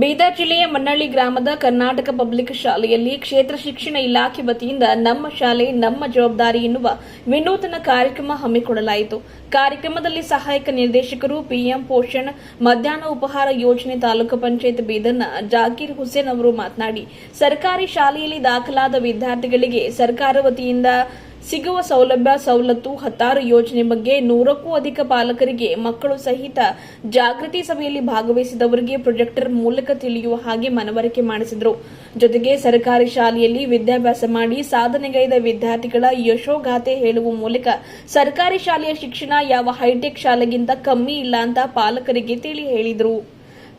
ಬೀದರ್ ಜಿಲ್ಲೆಯ ಮನ್ನಳ್ಳಿ ಗ್ರಾಮದ ಕರ್ನಾಟಕ ಪಬ್ಲಿಕ್ ಶಾಲೆಯಲ್ಲಿ ಕ್ಷೇತ್ರ ಶಿಕ್ಷಣ ಇಲಾಖೆ ವತಿಯಿಂದ ನಮ್ಮ ಶಾಲೆ, ನಮ್ಮ ಜವಾಬ್ದಾರಿ ಎನ್ನುವ ವಿನೂತನ ಕಾರ್ಯಕ್ರಮ ಹಮ್ಮಿಕೊಳ್ಳಲಾಯಿತು ಕಾರ್ಯಕ್ರಮದಲ್ಲಿ ಸಹಾಯಕ ನಿರ್ದೇಶಕರು ಪಿಎಂ ಪೋಷಣ್, ಮಧ್ಯಾಹ್ನ ಉಪಹಾರ ಯೋಜನೆ ತಾಲೂಕು ಪಂಚಾಯತ್ ಬೀದರ್ನ ಜಾಕೀರ್ ಹುಸೇನ್ ಅವರು ಮಾತನಾಡಿ, ಸರ್ಕಾರಿ ಶಾಲೆಯಲ್ಲಿ ದಾಖಲಾದ ವಿದ್ಯಾರ್ಥಿಗಳಿಗೆ ಸರ್ಕಾರ ವತಿಯಿಂದ ಸಿಗುವ ಸೌಲಭ್ಯ ಸವಲತ್ತು ಹತ್ತಾರು ಯೋಜನೆ ಬಗ್ಗೆ ನೂರಕ್ಕೂ ಅಧಿಕ ಪಾಲಕರಿಗೆ ಮಕ್ಕಳು ಸಹಿತ ಜಾಗೃತಿ ಸಭೆಯಲ್ಲಿ ಭಾಗವಹಿಸಿದವರಿಗೆ ಪ್ರೊಜೆಕ್ಟರ್ ಮೂಲಕ ತಿಳಿಯುವ ಹಾಗೆ ಮನವರಿಕೆ ಮಾಡಿಸಿದರು. ಜೊತೆಗೆ ಸರ್ಕಾರಿ ಶಾಲೆಯಲ್ಲಿ ವಿದ್ಯಾಭ್ಯಾಸ ಮಾಡಿ ಸಾಧನೆಗೈದ ವಿದ್ಯಾರ್ಥಿಗಳ ಯಶೋಗಾಥೆ ಹೇಳುವ ಮೂಲಕ ಸರ್ಕಾರಿ ಶಾಲೆಯ ಶಿಕ್ಷಣ ಯಾವ ಹೈಟೆಕ್ ಶಾಲೆಗಿಂತ ಕಮ್ಮಿ ಇಲ್ಲ ಅಂತ ಪಾಲಕರಿಗೆ ತಿಳಿ ಹೇಳಿದರು.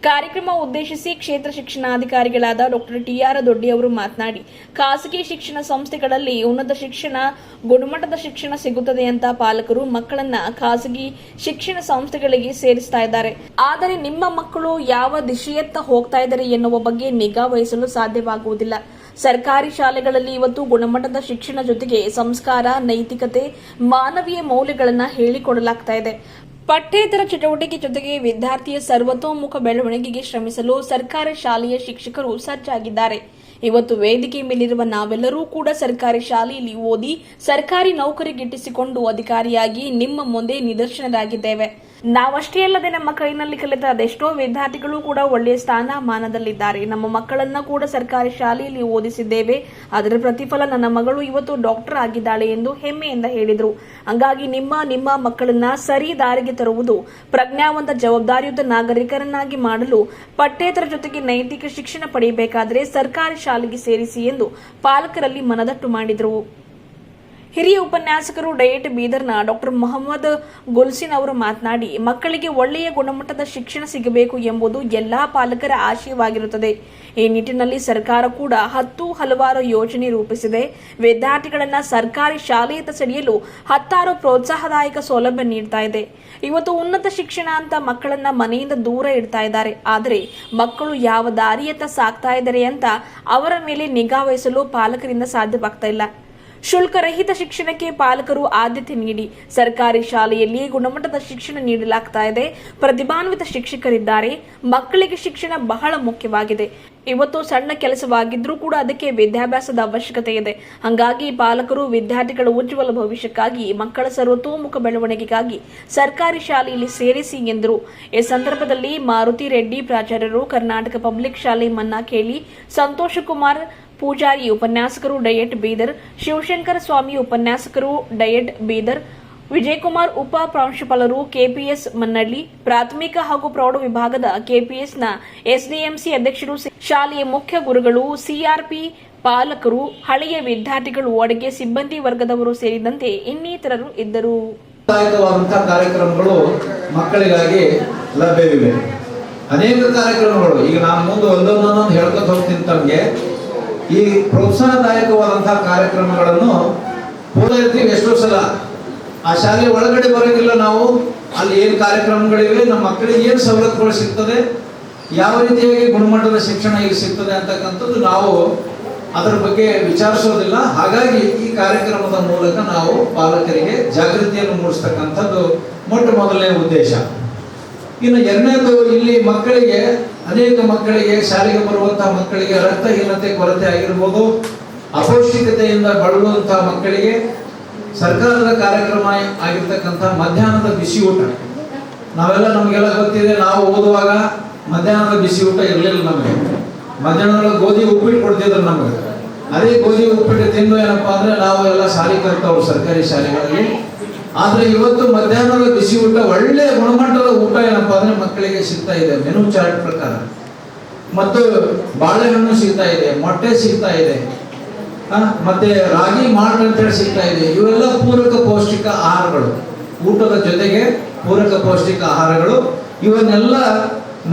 ಕಾರ್ಯಕ್ರಮ ಉದ್ದೇಶಿಸಿ ಕ್ಷೇತ್ರ ಶಿಕ್ಷಣಾಧಿಕಾರಿಗಳಾದ ಡಾಕ್ಟರ್ ಟಿಆರ್ ದೊಡ್ಡಿ ಅವರು ಮಾತನಾಡಿ, ಖಾಸಗಿ ಶಿಕ್ಷಣ ಸಂಸ್ಥೆಗಳಲ್ಲಿ ಉನ್ನತ ಶಿಕ್ಷಣ, ಗುಣಮಟ್ಟದ ಶಿಕ್ಷಣ ಸಿಗುತ್ತದೆ ಅಂತ ಪಾಲಕರು ಮಕ್ಕಳನ್ನ ಖಾಸಗಿ ಶಿಕ್ಷಣ ಸಂಸ್ಥೆಗಳಿಗೆ ಸೇರಿಸ್ತಾ ಇದ್ದಾರೆ. ಆದರೆ ನಿಮ್ಮ ಮಕ್ಕಳು ಯಾವ ದಿಶೆಯತ್ತ ಹೋಗ್ತಾ ಇದ್ದಾರೆ ಎನ್ನುವ ಬಗ್ಗೆ ನಿಗಾ ವಹಿಸಲು ಸಾಧ್ಯವಾಗುವುದಿಲ್ಲ. ಸರ್ಕಾರಿ ಶಾಲೆಗಳಲ್ಲಿ ಇವತ್ತು ಗುಣಮಟ್ಟದ ಶಿಕ್ಷಣ ಜೊತೆಗೆ ಸಂಸ್ಕಾರ, ನೈತಿಕತೆ, ಮಾನವೀಯ ಮೌಲ್ಯಗಳನ್ನು ಹೇಳಿಕೊಡಲಾಗ್ತಾ ಇದೆ. ಪಠ್ಯೇತರ ಚಟುವಟಿಕೆ ಜೊತೆಗೆ ವಿದ್ಯಾರ್ಥಿಯ ಸರ್ವತೋಮುಖ ಬೆಳವಣಿಗೆಗೆ ಶ್ರಮಿಸಲು ಸರ್ಕಾರಿ ಶಾಲೆಯ ಶಿಕ್ಷಕರು ಸಜ್ಜಾಗಿದ್ದಾರೆ. ಇವತ್ತು ವೇದಿಕೆ ಮೇಲಿರುವ ನಾವೆಲ್ಲರೂ ಕೂಡ ಸರ್ಕಾರಿ ಶಾಲೆಯಲ್ಲಿ ಓದಿ ಸರ್ಕಾರಿ ನೌಕರಿ ಗಿಟ್ಟಿಸಿಕೊಂಡು ಅಧಿಕಾರಿಯಾಗಿ ನಿಮ್ಮ ಮುಂದೆ ನಿದರ್ಶನರಾಗಿದ್ದೇವೆ. ನಾವಷ್ಟೇ ಅಲ್ಲದೆ ನಮ್ಮ ಕೈನಲ್ಲಿ ಕಲಿತ ಅದೆಷ್ಟೋ ವಿದ್ಯಾರ್ಥಿಗಳು ಕೂಡ ಒಳ್ಳೆಯ ಸ್ಥಾನಮಾನದಲ್ಲಿದ್ದಾರೆ. ನಮ್ಮ ಮಕ್ಕಳನ್ನ ಕೂಡ ಸರ್ಕಾರಿ ಶಾಲೆಯಲ್ಲಿ ಓದಿಸಿದ್ದೇವೆ. ಅದರ ಪ್ರತಿಫಲ ನನ್ನ ಮಗಳು ಇವತ್ತು ಡಾಕ್ಟರ್ ಆಗಿದ್ದಾಳೆ ಎಂದು ಹೆಮ್ಮೆಯಿಂದ ಹೇಳಿದರು. ಹಂಗಾಗಿ ನಿಮ್ಮ ನಿಮ್ಮ ಮಕ್ಕಳನ್ನ ಸರಿ ದಾರಿಗೆ ತರುವುದು ಪ್ರಜ್ಞಾವಂತ, ಜವಾಬ್ದಾರಿಯುತ ನಾಗರಿಕರನ್ನಾಗಿ ಮಾಡಲು ಪಠ್ಯೇತರ ಜೊತೆಗೆ ನೈತಿಕ ಶಿಕ್ಷಣ ಪಡೆಯಬೇಕಾದರೆ ಸರ್ಕಾರಿ ಶಾಲೆಗೆ ಸೇರಿಸಿ ಎಂದು ಪಾಲಕರಲ್ಲಿ ಮನದಟ್ಟು ಮಾಡಿದರು. ಹಿರಿಯ ಉಪನ್ಯಾಸಕರು ಡಯಟ್ ಬೀದರ್ನ ಡಾಕ್ಟರ್ ಮೊಹಮ್ಮದ್ ಗುಲ್ಸಿನ್ ಅವರು ಮಾತನಾಡಿ, ಮಕ್ಕಳಿಗೆ ಒಳ್ಳೆಯ ಗುಣಮಟ್ಟದ ಶಿಕ್ಷಣ ಸಿಗಬೇಕು ಎಂಬುದು ಎಲ್ಲಾ ಪಾಲಕರ ಆಶಯವಾಗಿರುತ್ತದೆ. ಈ ನಿಟ್ಟಿನಲ್ಲಿ ಸರ್ಕಾರ ಕೂಡ ಹತ್ತು ಹಲವಾರು ಯೋಜನೆ ರೂಪಿಸಿದೆ. ವಿದ್ಯಾರ್ಥಿಗಳನ್ನ ಸರ್ಕಾರಿ ಶಾಲೆಯತ್ತ ಸೆಳೆಯಲು ಹತ್ತಾರು ಪ್ರೋತ್ಸಾಹದಾಯಕ ಸೌಲಭ್ಯ ನೀಡ್ತಾ ಇದೆ. ಇವತ್ತು ಉನ್ನತ ಶಿಕ್ಷಣ ಅಂತ ಮಕ್ಕಳನ್ನ ಮನೆಯಿಂದ ದೂರ ಇಡ್ತಾ ಇದ್ದಾರೆ. ಆದರೆ ಮಕ್ಕಳು ಯಾವ ದಾರಿಯತ್ತ ಸಾಕ್ತಾ ಇದ್ದಾರೆ ಅಂತ ಅವರ ಮೇಲೆ ನಿಗಾ ವಹಿಸಲು ಪಾಲಕರಿಂದ ಸಾಧ್ಯವಾಗ್ತಾ ಇಲ್ಲ. ಶುಲ್ಕರಹಿತ ಶಿಕ್ಷಣಕ್ಕೆ ಪಾಲಕರು ಆದ್ಯತೆ ನೀಡಿ ಸರ್ಕಾರಿ ಶಾಲೆಯಲ್ಲಿ ಗುಣಮಟ್ಟದ ಶಿಕ್ಷಣ ನೀಡಲಾಗ್ತಾ ಇದೆ. ಪ್ರತಿಭಾನ್ವಿತ ಶಿಕ್ಷಕರಿದ್ದಾರೆ. ಮಕ್ಕಳಿಗೆ ಶಿಕ್ಷಣ ಬಹಳ ಮುಖ್ಯವಾಗಿದೆ. ಇವತ್ತು ಸಣ್ಣ ಕೆಲಸವಾಗಿದ್ರೂ ಕೂಡ ಅದಕ್ಕೆ ವಿದ್ಯಾಭ್ಯಾಸದ ಅವಶ್ಯಕತೆ ಇದೆ. ಹಾಗಾಗಿ ಪಾಲಕರು ವಿದ್ಯಾರ್ಥಿಗಳ ಉಜ್ವಲ ಭವಿಷ್ಯಕ್ಕಾಗಿ, ಮಕ್ಕಳ ಸರ್ವತೋಮುಖ ಬೆಳವಣಿಗೆಗಾಗಿ ಸರ್ಕಾರಿ ಶಾಲೆಯಲ್ಲಿ ಸೇರಿಸಿ ಎಂದರು. ಈ ಸಂದರ್ಭದಲ್ಲಿ ಮಾರುತಿ ರೆಡ್ಡಿ ಪ್ರಾಚಾರ್ಯರು ಕರ್ನಾಟಕ ಪಬ್ಲಿಕ್ ಶಾಲೆ ಮನ್ನಾ ಕೇಳಿ ಸಂತೋಷ ಕುಮಾರ್ ಪೂಜಾರಿ ಉಪನ್ಯಾಸಕರು ಡಯಟ್ ಬೀದರ್, ಶಿವಶಂಕರ ಸ್ವಾಮಿ ಉಪನ್ಯಾಸಕರು ಡಯಟ್ ಬೀದರ್, ವಿಜಯಕುಮಾರ್ ಉಪ ಪ್ರಾಂಶುಪಾಲರು ಕೆಪಿಎಸ್ ಮನ್ನಳ್ಳಿ, ಪ್ರಾಥಮಿಕ ಹಾಗೂ ಪ್ರೌಢ ವಿಭಾಗದ ಕೆಪಿಎಸ್ನ ಎಸ್ಡಿಎಂಸಿ ಅಧ್ಯಕ್ಷರು ಶಾಲೆಯ ಮುಖ್ಯ ಗುರುಗಳು, ಸಿಆರ್ಪಿ ಪಾಲಕರು, ಹಳೆಯ ವಿದ್ಯಾರ್ಥಿಗಳು ಅಡುಗೆ ಸಿಬ್ಬಂದಿ ವರ್ಗದವರು ಸೇರಿದಂತೆ ಇನ್ನಿತರರು ಇದ್ದರು. ಕಾರ್ಯಕ್ರಮಗಳು ಮಕ್ಕಳಿಗಾಗಿ ಲಭ್ಯವಿವೆ. ಅನೇಕ ಕಾರ್ಯಕ್ರಮಗಳು, ಈಗ ನಾನು ಮುಂದೆ ಒಂದೊಂದೊಂದೊಂದು ಹೇಳ್ಕೊತ ಹೋಗ್ತೀನಿ ತಮಗೆ ಈ ಪ್ರೋತ್ಸಾಹದಾಯಕವಾದಂತಹ ಕಾರ್ಯಕ್ರಮಗಳನ್ನು ಪೂರೈಸ್ತೀವಿ ಎಷ್ಟೋ ಸಲ ಆ ಶಾಲೆ ಒಳಗಡೆ ಬರೋದಿಲ್ಲ ನಾವು, ಅಲ್ಲಿ ಏನು ಕಾರ್ಯಕ್ರಮಗಳಿವೆ, ನಮ್ಮ ಮಕ್ಕಳಿಗೆ ಏನು ಸವಲತ್ತುಗಳು ಸಿಗ್ತದೆ, ಯಾವ ರೀತಿಯಾಗಿ ಗುಣಮಟ್ಟದ ಶಿಕ್ಷಣ ಇಲ್ಲಿ ಸಿಗ್ತದೆ ಅಂತಕ್ಕಂಥದ್ದು ನಾವು ಅದರ ಬಗ್ಗೆ ವಿಚಾರಿಸೋದಿಲ್ಲ. ಹಾಗಾಗಿ ಈ ಕಾರ್ಯಕ್ರಮದ ಮೂಲಕ ನಾವು ಪಾಲಕರಿಗೆ ಜಾಗೃತಿಯನ್ನು ಮೂಡಿಸ್ತಕ್ಕಂಥದ್ದು ಮೊಟ್ಟ ಮೊದಲನೇ ಉದ್ದೇಶ. ಇನ್ನು ಎರಡನೇದು ಇಲ್ಲಿ ಮಕ್ಕಳಿಗೆ, ಅನೇಕ ಮಕ್ಕಳಿಗೆ, ಶಾಲೆಗೆ ಬರುವಂತಹ ಮಕ್ಕಳಿಗೆ ರಕ್ತಹೀನತೆ, ಕೊರತೆ ಆಗಿರ್ಬೋದು, ಅಪೌಷ್ಟಿಕತೆಯಿಂದ ಬಳಲುವಂತಹ ಮಕ್ಕಳಿಗೆ ಸರ್ಕಾರದ ಕಾರ್ಯಕ್ರಮ ಆಗಿರ್ತಕ್ಕಂಥ ಮಧ್ಯಾಹ್ನದ ಬಿಸಿ ಊಟ. ನಾವೆಲ್ಲ ನಮಗೆಲ್ಲ ಗೊತ್ತಿದೆ, ನಾವು ಓದುವಾಗ ಮಧ್ಯಾಹ್ನದ ಬಿಸಿ ಊಟ ಇರಲಿಲ್ಲ ನಮಗೆ. ಮಧ್ಯಾಹ್ನದ ಗೋಧಿ ಉಪ್ಪಿಟ್ಟು ಕೊಡ್ತಿದ್ರು ನಮಗೆ. ಅದೇ ಗೋಧಿ ಉಪ್ಪಿಟ್ಟು ತಿಂದು ಏನಪ್ಪಾ ಅಂದ್ರೆ ನಾವು ಎಲ್ಲ ಶಾಲೆ ಕಲ್ತವ್ರು ಸರ್ಕಾರಿ ಶಾಲೆಗಳಲ್ಲಿ. ಆದ್ರೆ ಇವತ್ತು ಮಧ್ಯಾಹ್ನದ ಬಿಸಿ ಊಟ ಒಳ್ಳೆ ಗುಣಮಟ್ಟದ ಊಟ ಏನಪ್ಪ ಅಂದ್ರೆ ಮಕ್ಕಳಿಗೆ ಸಿಗ್ತಾ ಇದೆ, ಮೆನು ಚಾರ್ಟ್ ಪ್ರಕಾರ. ಮತ್ತು ಬಾಳೆಹಣ್ಣು ಸಿಗ್ತಾ ಇದೆ, ಮೊಟ್ಟೆ ಸಿಗ್ತಾ ಇದೆ ಮತ್ತೆ ರಾಗಿ ಮಾಲ್ಟ್ ಅಂತೇಳಿ ಸಿಗ್ತಾ ಇದೆ. ಇವೆಲ್ಲ ಪೂರಕ ಪೌಷ್ಟಿಕ ಆಹಾರಗಳು. ಊಟದ ಜೊತೆಗೆ ಪೂರಕ ಪೌಷ್ಟಿಕ ಆಹಾರಗಳು. ಇವನ್ನೆಲ್ಲ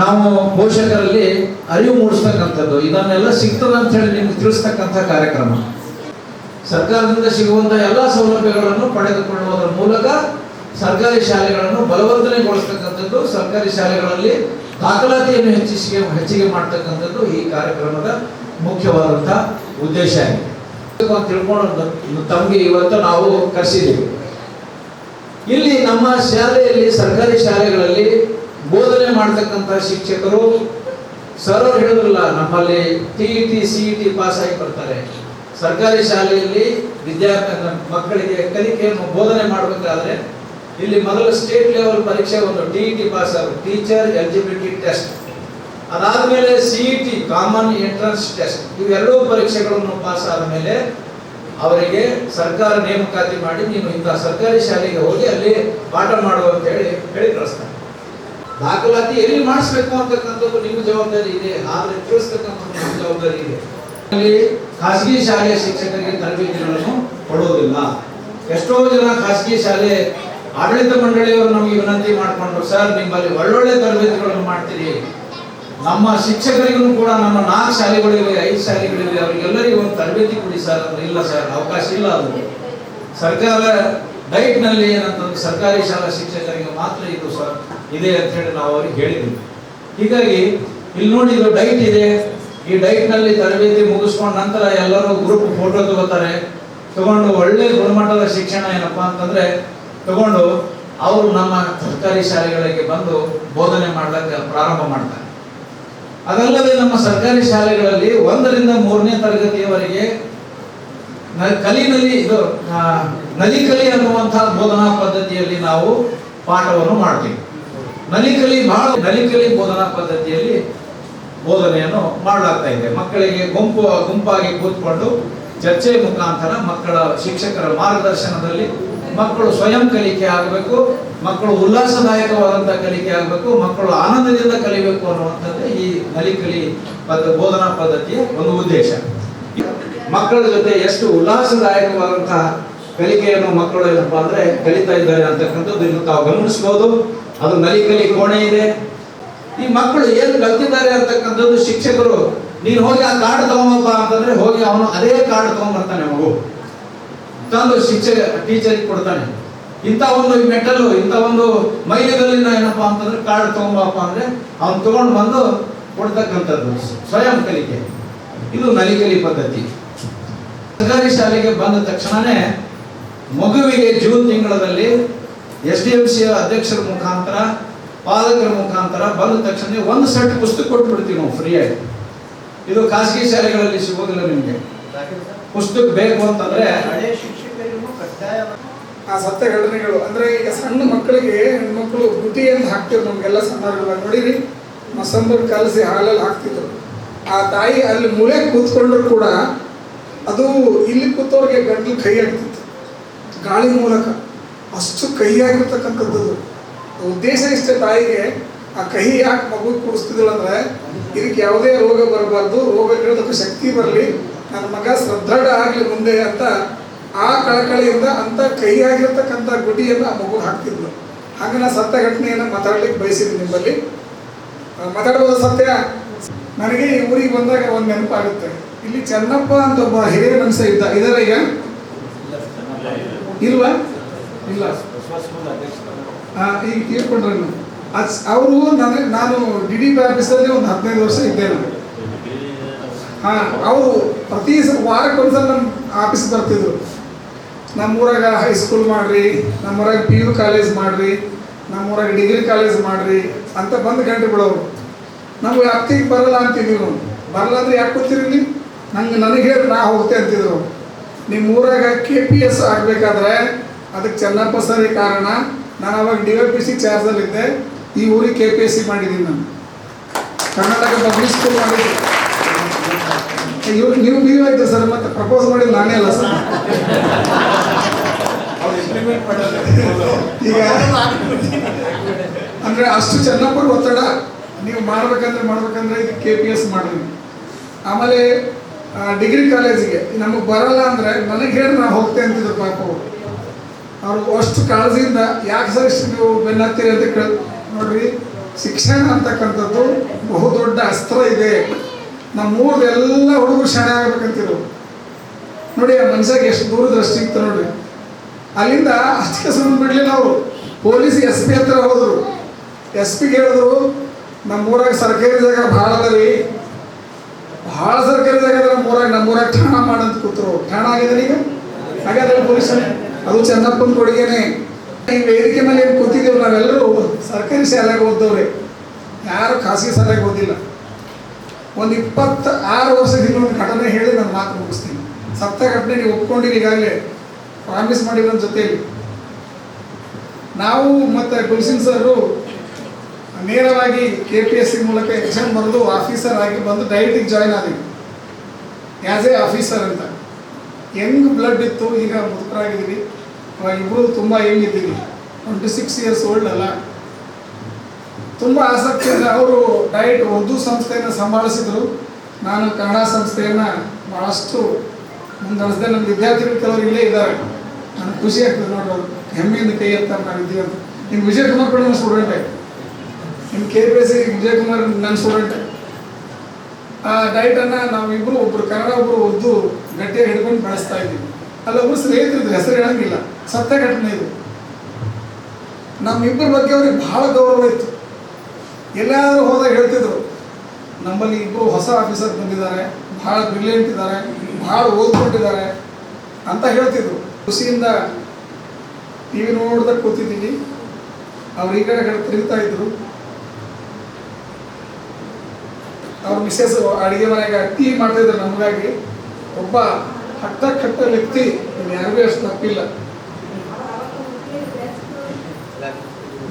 ನಾವು ಪೋಷಕರಲ್ಲಿ ಅರಿವು ಮೂಡಿಸ್ತಕ್ಕಂಥದ್ದು. ಇದನ್ನೆಲ್ಲ ಸಿಗ್ತದೆ ಅಂತ ಹೇಳಿ ನಿಮ್ಗೆ ತಿಳಿಸ್ತಕ್ಕಂಥ ಕಾರ್ಯಕ್ರಮ. ಸರ್ಕಾರದಿಂದ ಸಿಗುವಂತಹ ಎಲ್ಲ ಸೌಲಭ್ಯಗಳನ್ನು ಪಡೆದುಕೊಳ್ಳುವುದರ ಮೂಲಕ ಸರ್ಕಾರಿ ಶಾಲೆಗಳನ್ನು ಬಲವರ್ಧನೆಗೊಳಿಸ್ತಕ್ಕಂಥದ್ದು, ಸರ್ಕಾರಿ ಶಾಲೆಗಳಲ್ಲಿ ದಾಖಲಾತಿಯನ್ನು ಹೆಚ್ಚಿಸಿಗೆ, ಹೆಚ್ಚಿಗೆ ಮಾಡ್ತಕ್ಕಂಥದ್ದು ಈ ಕಾರ್ಯಕ್ರಮದ ಮುಖ್ಯವಾದಂತಹ ಉದ್ದೇಶ ಆಗಿದೆ. ತಿಳ್ಕೊಂಡು ತಮಗೆ ಇವತ್ತು ನಾವು ಕರೆಸಿದ್ದೀವಿ. ಇಲ್ಲಿ ನಮ್ಮ ಶಾಲೆಯಲ್ಲಿ, ಸರ್ಕಾರಿ ಶಾಲೆಗಳಲ್ಲಿ ಬೋಧನೆ ಮಾಡ್ತಕ್ಕಂಥ ಶಿಕ್ಷಕರು ಸರ್ ಹೇಳಿದ್ರಲ್ಲ, ನಮ್ಮಲ್ಲಿ T E T C E T pass ಆಗಿ ಬರ್ತಾರೆ. ಸರ್ಕಾರಿ ಶಾಲೆಯಲ್ಲಿ ವಿದ್ಯಾರ್ಥಿ ಮಕ್ಕಳಿಗೆ ಕಲಿಕೆಯನ್ನು ಬೋಧನೆ ಮಾಡಬೇಕಾದ್ರೆ ಇಲ್ಲಿ ಮೊದಲು ಸ್ಟೇಟ್ ಲೆವೆಲ್ ಪರೀಕ್ಷೆ ಒಂದು ಟಿ ಟಿ ಪಾಸ್ ಆಗುತ್ತೆ. ಟೀಚರ್ ಎಲಿಜಿಬಿಲಿಟಿ ಟೆಸ್ಟ್ ಅದಾದ್ಮೇಲೆ C E T common entrance test ಇವೆರಡೂ ಪರೀಕ್ಷೆಗಳನ್ನು ಪಾಸ್ ಆದ ಮೇಲೆ ಅವರಿಗೆ ಸರ್ಕಾರ ನೇಮಕಾತಿ ಮಾಡಿ ನೀನು ಇಂಥ ಸರ್ಕಾರಿ ಶಾಲೆಗೆ ಹೋಗಿ ಅಲ್ಲಿ ಪಾಠ ಮಾಡು ಅಂತ ಹೇಳಿ ಹೇಳಿ ಕಳಿಸ್ತಾರೆ. ದಾಖಲಾತಿ ಎಲ್ಲಿ ಮಾಡಿಸ್ಬೇಕು ಅಂತಕ್ಕಂಥದ್ದು ನಿಮ್ಮ ಜವಾಬ್ದಾರಿ ಇದೆ. ಆದರೆ ತಿಳಿಸ್ತಕ್ಕಂಥದ್ದು ನಿಮ್ಮ ಜವಾಬ್ದಾರಿ ಇದೆ. ಖಾಸಗಿ ಶಾಲೆಯ ಶಿಕ್ಷಕರಿಗೆ ತರಬೇತಿಗಳನ್ನು ಕೊಡೋದಿಲ್ಲ. ಎಷ್ಟೋ ಜನ ಖಾಸಗಿ ಶಾಲೆ ಆಡಳಿತ ಮಂಡಳಿಯವರು ನಮಗೆ ವಿನಂತಿ ಮಾಡಿಕೊಂಡ್ರು ಸರ್, ನಿಮ್ಮಲ್ಲಿ ಒಳ್ಳೊಳ್ಳೆ ತರಬೇತಿಗಳನ್ನು ಮಾಡ್ತೀರಿ. ನಮ್ಮ ಶಿಕ್ಷಕರಿಗೂ ಕೂಡ ನಮ್ಮ ನಾಲ್ಕು ಶಾಲೆಗಳಿವೆ, ಐದು ಶಾಲೆಗಳಿವೆ, ಅವರಿಗೆಲ್ಲರಿಗೂ ಒಂದು ತರಬೇತಿ ಕೊಡಿ ಸರ್. ಇಲ್ಲ ಸರ್, ಅವಕಾಶ ಇಲ್ಲ ಅದು. ಸರ್ಕಾರ ಡೈಟ್ನಲ್ಲಿ ಏನಂತಂದ್ರೆ ಸರ್ಕಾರಿ ಶಾಲಾ ಶಿಕ್ಷಕರಿಗೆ ಮಾತ್ರ ಇದು ಸರ್ ಇದೆ ಅಂತ ಹೇಳಿ ನಾವು ಅವ್ರಿಗೆ ಹೇಳಿದ್ವಿ ಹೀಗಾಗಿ ಇಲ್ಲಿ ನೋಡಿ ಇದು ಡೈಟ್ ಇದೆ. ಈ ಡೈಟ್ನಲ್ಲಿ ತರಬೇತಿ ಮುಗಿಸ್ಕೊಂಡ ನಂತರ ಎಲ್ಲರೂ ಗ್ರೂಪ್ ಫೋಟೋ ತಗೋತಾರೆ. ತಗೊಂಡು ಒಳ್ಳೆ ಗುಣಮಟ್ಟದ ಶಿಕ್ಷಣ ಏನಪ್ಪಾ ಅಂತಂದ್ರೆ, ತಗೊಂಡು ಅವರು ನಮ್ಮ ಸರ್ಕಾರಿ ಶಾಲೆಗಳಿಗೆ ಬಂದು ಬೋಧನೆ ಮಾಡ್ಲಿಕ್ಕೆ ಪ್ರಾರಂಭ ಮಾಡ್ತಾರೆ. ಅದಲ್ಲದೆ ನಮ್ಮ ಸರ್ಕಾರಿ ಶಾಲೆಗಳಲ್ಲಿ ಒಂದರಿಂದ ಮೂರನೇ ತರಗತಿಯವರೆಗೆ ಕಲಿನಲ್ಲಿ ಇದು ನಲಿಕಲಿ ಅನ್ನುವಂತಹ ಬೋಧನಾ ಪದ್ಧತಿಯಲ್ಲಿ ನಾವು ಪಾಠವನ್ನು ಮಾಡ್ತೀವಿ. ನಲಿಕಲಿ ಬಹಳ ನಲಿಕಲಿ ಬೋಧನಾ ಪದ್ಧತಿಯಲ್ಲಿ ಬೋಧನೆಯನ್ನು ಮಾಡಲಾಗ್ತಾ ಇದೆ. ಮಕ್ಕಳಿಗೆ ಗುಂಪು, ಗುಂಪಾಗಿ ಕೂತ್ಕೊಂಡು ಚರ್ಚೆ ಮುಖಾಂತರ ಮಕ್ಕಳ ಶಿಕ್ಷಕರ ಮಾರ್ಗದರ್ಶನದಲ್ಲಿ ಮಕ್ಕಳು ಸ್ವಯಂ ಕಲಿಕೆ ಆಗಬೇಕು, ಮಕ್ಕಳು ಉಲ್ಲಾಸದಾಯಕವಾದಂತಹ ಕಲಿಕೆ ಆಗಬೇಕು, ಮಕ್ಕಳು ಆನಂದದಿಂದ ಕಲಿಬೇಕು ಅನ್ನುವಂಥದ್ದು ಈ ನಲಿಕಲಿ ಪದ್ಧ ಬೋಧನಾ ಪದ್ಧತಿಯ ಒಂದು ಉದ್ದೇಶ. ಮಕ್ಕಳ ಜೊತೆ ಎಷ್ಟು ಉಲ್ಲಾಸದಾಯಕವಾದಂತಹ ಕಲಿಕೆಯನ್ನು ಮಕ್ಕಳು ಏನಪ್ಪಾ ಅಂದ್ರೆ ಕಲಿತಾ ಇದ್ದಾರೆ ಅಂತಕ್ಕಂಥದ್ದು ತಾವು ಗಮನಿಸಬಹುದು ಅದು ನಲಿಕಲಿ ಕೋಣೆ ಇದೆ. ಈ ಮಕ್ಕಳು ಏನು ಕಲ್ತಿದ್ದಾರೆ ಅಂತಕ್ಕಂಥದ್ದು ಶಿಕ್ಷಕರು, ನೀನು ಹೋಗಿ ಆ ಕಾರ್ಡ್ ತಗೊಂಬಪ್ಪ ಅಂತಂದ್ರೆ ಹೋಗಿ ಅವನು ಅದೇ ಕಾರ್ಡ್ ತಗೊಂಡ್ಬರ್ತಾನೆ ಮಗು. ತಂದು ಶಿಕ್ಷಕ ಟೀಚರ್ ಕೊಡ್ತಾನೆ. ಇಂಥ ಒಂದು ಮೆಟಲ್ ಇಂಥ ಒಂದು ಮೈಲಿಗಲ್ಲಿನ ಏನಪ್ಪಾ ಅಂತಂದ್ರೆ ಕಾರ್ಡ್ ತಗೊಂಬಪ್ಪ ಅಂದ್ರೆ ಅವ್ನು ತಗೊಂಡು ಬಂದು ಕೊಡ್ತಕ್ಕಂಥದ್ದು, ಸ್ವಯಂ ಕಲಿಕೆ. ಇದು ನಲಿಕಲಿ ಪದ್ಧತಿ. ಸರ್ಕಾರಿ ಶಾಲೆಗೆ ಬಂದ ತಕ್ಷಣನೇ ಮಗುವಿಗೆ ಜೂನ್ ತಿಂಗಳಲ್ಲಿ ಎಸ್ ಡಿ ಎಂ ಸಿ ಅಧ್ಯಕ್ಷರ ಮುಖಾಂತರ ಪಾಲಕರ ಮುಖಾಂತರ ಬಂದ ತಕ್ಷಣ ಒಂದು ಸೆಟ್ ಪುಸ್ತಕ ಕೊಟ್ಟುಬಿಡ್ತೀವಿ ನಾವು ಫ್ರೀಯಾಗಿ. ಇದು ಖಾಸಗಿ ಶಾಲೆಗಳಲ್ಲಿ ಸಿಗೋದಿಲ್ಲ ನಿಮಗೆ. ಪುಸ್ತಕ ಬೇಕು ಅಂತಂದ್ರೆ ಆ ಸತ್ಯ ಘಟನೆಗಳು ಅಂದ್ರೆ ಈಗ ಸಣ್ಣ ಮಕ್ಕಳಿಗೆ ಹೆಣ್ಮಕ್ಳು ಬುಟ್ಟಿ ಅಂತ ಹಾಕ್ತಿದ್ರು ನಮ್ಗೆಲ್ಲ ಸಂದರ್ಭದಾಗ ನೋಡಿರಿ ಮಸಂಬರ್ ಕಲಸಿ ಹಾಲಲ್ಲಿ ಹಾಕ್ತಿದ್ರು. ಆ ತಾಯಿ ಅಲ್ಲಿ ಮೂಲೆ ಕೂತ್ಕೊಂಡ್ರು ಕೂಡ ಅದು ಇಲ್ಲಿ ಕೂತವ್ರಿಗೆ ಗಂಟ್ಲು ಕೈ ಆಗ್ತಿತ್ತು. ಗಾಳಿ ಮೂಲಕ. ಅಷ್ಟು ಕೈ ಆಗಿರ್ತಕ್ಕಂಥದ್ದು ಉದ್ದೇಶ ಇಷ್ಟೇ ತಾಯಿಗೆ ಆ ಕಹಿ ಯಾಕೆ ಮಗು ಕೂಡಿಸ್ತಿದ್ದಳಂದ್ರೆ ಇದಕ್ಕೆ ಯಾವುದೇ ರೋಗ ಬರಬಾರ್ದು ರೋಗ ನಿರೋಧಕ ಶಕ್ತಿ ಬರಲಿ ನನ್ನ ಮಗ ಸದೃಢ ಆಗಲಿ ಮುಂದೆ ಅಂತ ಆ ಕಳಕಳಿಯಿಂದ ಅಂತ ಕಹಿ ಆಗಿರ್ತಕ್ಕಂಥ ಗುಡಿಯನ್ನು ಆ ಮಗು ಹಾಕ್ತಿದ್ಲು. ಹಾಗೆ ನಾ ಸತ್ಯ ಘಟನೆಯನ್ನು ಮಾತಾಡ್ಲಿಕ್ಕೆ ಬಯಸಿದ್ದೆ ನಿಮ್ಮಲ್ಲಿ. ಮಾತಾಡಬಹುದು ಮಾತಾಡ್ಬೋದು ಸತ್ಯ? ನನಗೆ ಈ ಊರಿಗೆ ಬಂದಾಗ ಒಂದು ನೆನಪಾಗುತ್ತೆ. ಇಲ್ಲಿ ಚೆನ್ನಪ್ಪ ಅಂತ ಒಬ್ಬ ಹಿರಿಯ ಮನುಷ್ಯ ಇದ್ದ ಇದರ ಈಗ ಇಲ್ವಾ? ಇಲ್ಲ. ಈಗ ತೀರ್ಕೊಂಡ್ರೆ ಅದು ಅವರು ನನಗೆ ನಾನು ಡಿ ಡಿ ಪಿ ಆಫೀಸಲ್ಲಿ ಒಂದು ಹದಿನೈದು ವರ್ಷ ಇದ್ದೆ ನಾನು. ಹಾಂ, ಅವರು ಪ್ರತಿ ಸಲ ವಾರಕ್ಕೆ ಒಂದ್ಸಲ ನಮ್ಮ ಆಫೀಸ್ ಬರ್ತಿದ್ರು. ನಮ್ಮೂರಾಗ ಹೈಸ್ಕೂಲ್ ಮಾಡಿರಿ, ನಮ್ಮೂರಾಗ ಪಿ ಯು ಕಾಲೇಜ್ ಮಾಡಿರಿ, ನಮ್ಮೂರಾಗ ಡಿಗ್ರಿ ಕಾಲೇಜ್ ಮಾಡಿರಿ ಅಂತ ಬಂದು ಗಂಟೆ ಬಿಡೋರು. ನಮ್ಗೆ ವ್ಯಾಪ್ತಿಗೆ ಬರಲ್ಲ ಅಂತಿದ್ವಿ ನಾವು. ಬರಲ್ಲ ಅಂದರೆ ಯಾಕೆ ಕೂತಿರಿ ನೀವು ನಂಗೆ ನನಗೆ ಹೇಳಿ ನಾ ಹೋಗ್ತೆ ಅಂತಿದ್ರು. ನಿಮ್ಮ ಊರಾಗ ಕೆ ಪಿ ಎಸ್ ಆಗಬೇಕಾದ್ರೆ ಅದಕ್ಕೆ ಚೆನ್ನಪ್ಪ ಸರಿ ಕಾರಣ ನಾನು ಅವಾಗ ಡಿ ಎಫ್ ಪಿ ಸಿ ಚಾರ್ಜಲ್ಲಿದ್ದೆ ಈ ಊರಿಗೆ ಕೆ ಪಿ ಎಸ್ ಸಿ ಮಾಡಿದ್ದೀನಿ ನಾನು. ಕರ್ನಾಟಕ ಪಬ್ಲಿಕ್ ಸ್ಕೂಲ್ ಮಾಡಿದ್ದೆ. ಇವ್ರು ನೀವು ಬಿ ಆಯ್ತು ಸರ್ ಮತ್ತೆ ಪ್ರಪೋಸ್ ಮಾಡಿದ್ದು ನಾನೇ ಅಲ್ಲ ಸರ್. ಈಗ ಅಂದ್ರೆ ಅಷ್ಟು ಚೆನ್ನಪ್ಪರ ಒತ್ತಡ ನೀವು ಮಾಡ್ಬೇಕಂದ್ರೆ ಮಾಡ್ಬೇಕಂದ್ರೆ ಇದು ಕೆ ಪಿ ಎಸ್ ಮಾಡಿದ್ವಿ ಆಮೇಲೆ ಡಿಗ್ರಿ ಕಾಲೇಜಿಗೆ ನಮಗೆ ಬರಲ್ಲ ಅಂದ್ರೆ ನನಗೆ ಹೇಳಿ ನಾ ಹೋಗ್ತೇನೆ ಅಂತಿದ್ರು ಪಾಪ. ಅವರು ಅವ್ರು ಅಷ್ಟು ಕಾಳಜಿಯಿಂದ ಯಾಕೆ ಸರ್ ಇಷ್ಟು ನೀವು ಬೆನ್ನತ್ತೀರಿ ಅಂತ ಕೇಳ ನೋಡ್ರಿ, ಶಿಕ್ಷಣ ಅಂತಕ್ಕಂಥದ್ದು ಬಹು ದೊಡ್ಡ ಅಸ್ತ್ರ ಇದೆ. ನಮ್ಮೂರ್ದು ಎಲ್ಲ ಹುಡುಗರು ಶಾಣೆ ಆಗ್ಬೇಕಂತಿರು ನೋಡಿ ಆ ಮನುಷ್ಯಗೆ ಎಷ್ಟು ದೂರದೃಷ್ಟಿ ಇತ್ತು ನೋಡ್ರಿ. ಅಲ್ಲಿಂದ ಅಷ್ಟಕ್ಕೆ ಸುಮ್ಮನೆ ಬಿಡ್ಲಿಲ್ಲ ಅವರು. ಪೊಲೀಸ್ ಎಸ್ ಪಿ ಹತ್ರ ಹೋದರು. ಎಸ್ ಪಿಗೆ ಹೇಳಿದ್ರು, ನಮ್ಮೂರಾಗ ಸರ್ಕಾರಿ ಜಾಗ ಭಾಳ ಅದರಿ. ಭಾಳ ಸರ್ಕಾರಿ ಜಾಗ ಊರಾಗ ನಮ್ಮೂರಾಗ ನಮ್ಮೂರಾಗ ಠಾಣ ಮಾಡಂತ ಕೂತರು. ಠಾಣ ಆಗಿದೆ ಈಗ ಹಾಗಾದ್ರೆ ಪೊಲೀಸ್ ಅದು ಚೆನ್ನಪ್ಪನ ಕೊಡುಗೆನೆ. ಈ ವೇದಿಕೆ ಮೇಲೆ ಏನು ಕೂತಿದ್ದೀವಿ ನಾವೆಲ್ಲರೂ ಸರ್ಕಾರಿ ಶಾಲೆಗೆ ಓದ್ದವ್ರೆ. ಯಾರು ಖಾಸಗಿ ಶಾಲೆಗೆ ಓದಿಲ್ಲ. ಒಂದು ಇಪ್ಪತ್ತ ಆರು ವರ್ಷದ ಒಂದು ಘಟನೆ ಹೇಳಿ ನಾನು ಮಾತು ಮುಗಿಸ್ತೀನಿ. ಸತ್ತ ಘಟನೆ ನೀವು ಒಪ್ಕೊಂಡಿರಿ ಈಗಾಗಲೇ. ಪ್ರಾಮಿಸ್ ಮಾಡಿ ನನ್ನ ಜೊತೆಯಲ್ಲಿ. ನಾವು ಮತ್ತು ಗುಲ್ಸಿನ್ ಸರು ನೇರವಾಗಿ ಕೆ ಪಿ ಎಸ್ ಸಿ ಮೂಲಕ ಎಕ್ಸಾಮ್ ಬರೆದು ಆಫೀಸರ್ ಆಗಿ ಬಂದು ಡೈರೆಕ್ಟಿಗೆ ಜಾಯ್ನ್ ಆದ್ವಿ. ಆ್ಯಸ್ ಎ ಆಫೀಸರ್ ಅಂತ. ಹೆಂಗ್ ಬ್ಲಡ್ ಇತ್ತು, ಈಗ ಮುದುಕರಾಗಿದ್ದೀವಿ. ಇಬ್ಬರು ತುಂಬ ಯಂಗ್ ಇದ್ದೀವಿ. ಟ್ವೆಂಟಿ ಸಿಕ್ಸ್ ಇಯರ್ಸ್ ಓಲ್ಡ್ ಅಲ್ಲ. ತುಂಬ ಆಸಕ್ತಿಯಿಂದ ಅವರು ಡಯಟ್ ಉರ್ದು ಸಂಸ್ಥೆಯನ್ನು ಸಂಭಾಳಿಸಿದರು. ನಾನು ಕನ್ನಡ ಸಂಸ್ಥೆಯನ್ನು ಭಾಳಷ್ಟು ಮುಂದಡಿಸಿದೆ ನನ್ನ ವಿದ್ಯಾರ್ಥಿಗಳು ಕೆಲವರು ಇಲ್ಲೇ ಇದ್ದಾರೆ. ನನಗೆ ಖುಷಿ ಆಗ್ತದೆ ನೋಡೋದು ಹೆಮ್ಮೆಯಿಂದ ಕೈ ಎತ್ತಾರೆ ನಾನು ಇದ್ದೀವಿ ನಿಮ್ಮ ವಿಜಯ್ ಕುಮಾರ್ ಕೂಡ ನನ್ನ ಸ್ಟೂಡೆಂಟೇ ನಿಮ್ಮ K P S C Vijay Kumar ನನ್ನ ಸ್ಟೂಡೆಂಟೇ ಆ ಡೈಟನ್ನು ನಾವಿಬ್ಬರು ಒಬ್ಬರು ಕನ್ನಡ ಒಬ್ಬರು ಒದ್ದು ಗಟ್ಟಿಯಾಗಿ ಹಿಡ್ಕೊಂಡು ಬೆಳೆಸ್ತಾ ಇದ್ದೀವಿ. ಅಲ್ಲೊಬ್ಬರು ಸ್ನೇಹಿತರಿದ್ರು ಹೆಸರು ಹೇಳಂಗಿಲ್ಲ. ಸತ್ಯ ಘಟನೆ ಇದು. ನಮ್ಮಿಬ್ಬರ ಬಗ್ಗೆ ಅವ್ರಿಗೆ ಬಹಳ ಗೌರವ ಇತ್ತು. ಎಲ್ಲಾದರೂ ಹೋದಾಗ ಹೇಳ್ತಿದ್ರು, ನಮ್ಮಲ್ಲಿ ಇಬ್ಬರು ಹೊಸ ಆಫೀಸರ್ ಬಂದಿದ್ದಾರೆ ಭಾಳ ಬ್ರಿಲಿಯಂಟ್ ಇದ್ದಾರೆ ಭಾಳ ಓದ್ಕೊಂಡಿದ್ದಾರೆ ಅಂತ ಹೇಳ್ತಿದ್ರು. ಖುಷಿಯಿಂದ ಟಿ ವಿ ನೋಡ್ದಾಗ ಕೂತಿದ್ದೀನಿ ಅವ್ರು ಈ ಕಡೆ ಕಡೆ ತಿರುಗ್ತಾ ಇದ್ರು. ಅವ್ರ ಮಿಸ್ಸಸ್ ಅಡುಗೆ ಮನೆಗೆ ಅಕ್ಕಿ ಮಾಡ್ತಿದ್ರು ನಮಗಾಗಿ. ಒಬ್ಬ ಹಟ್ಟ ಕಟ್ಟ ವ್ಯಕ್ತಿ ಯಾರಿಗೂ ಅಷ್ಟು ತಪ್ಪಿಲ್ಲ.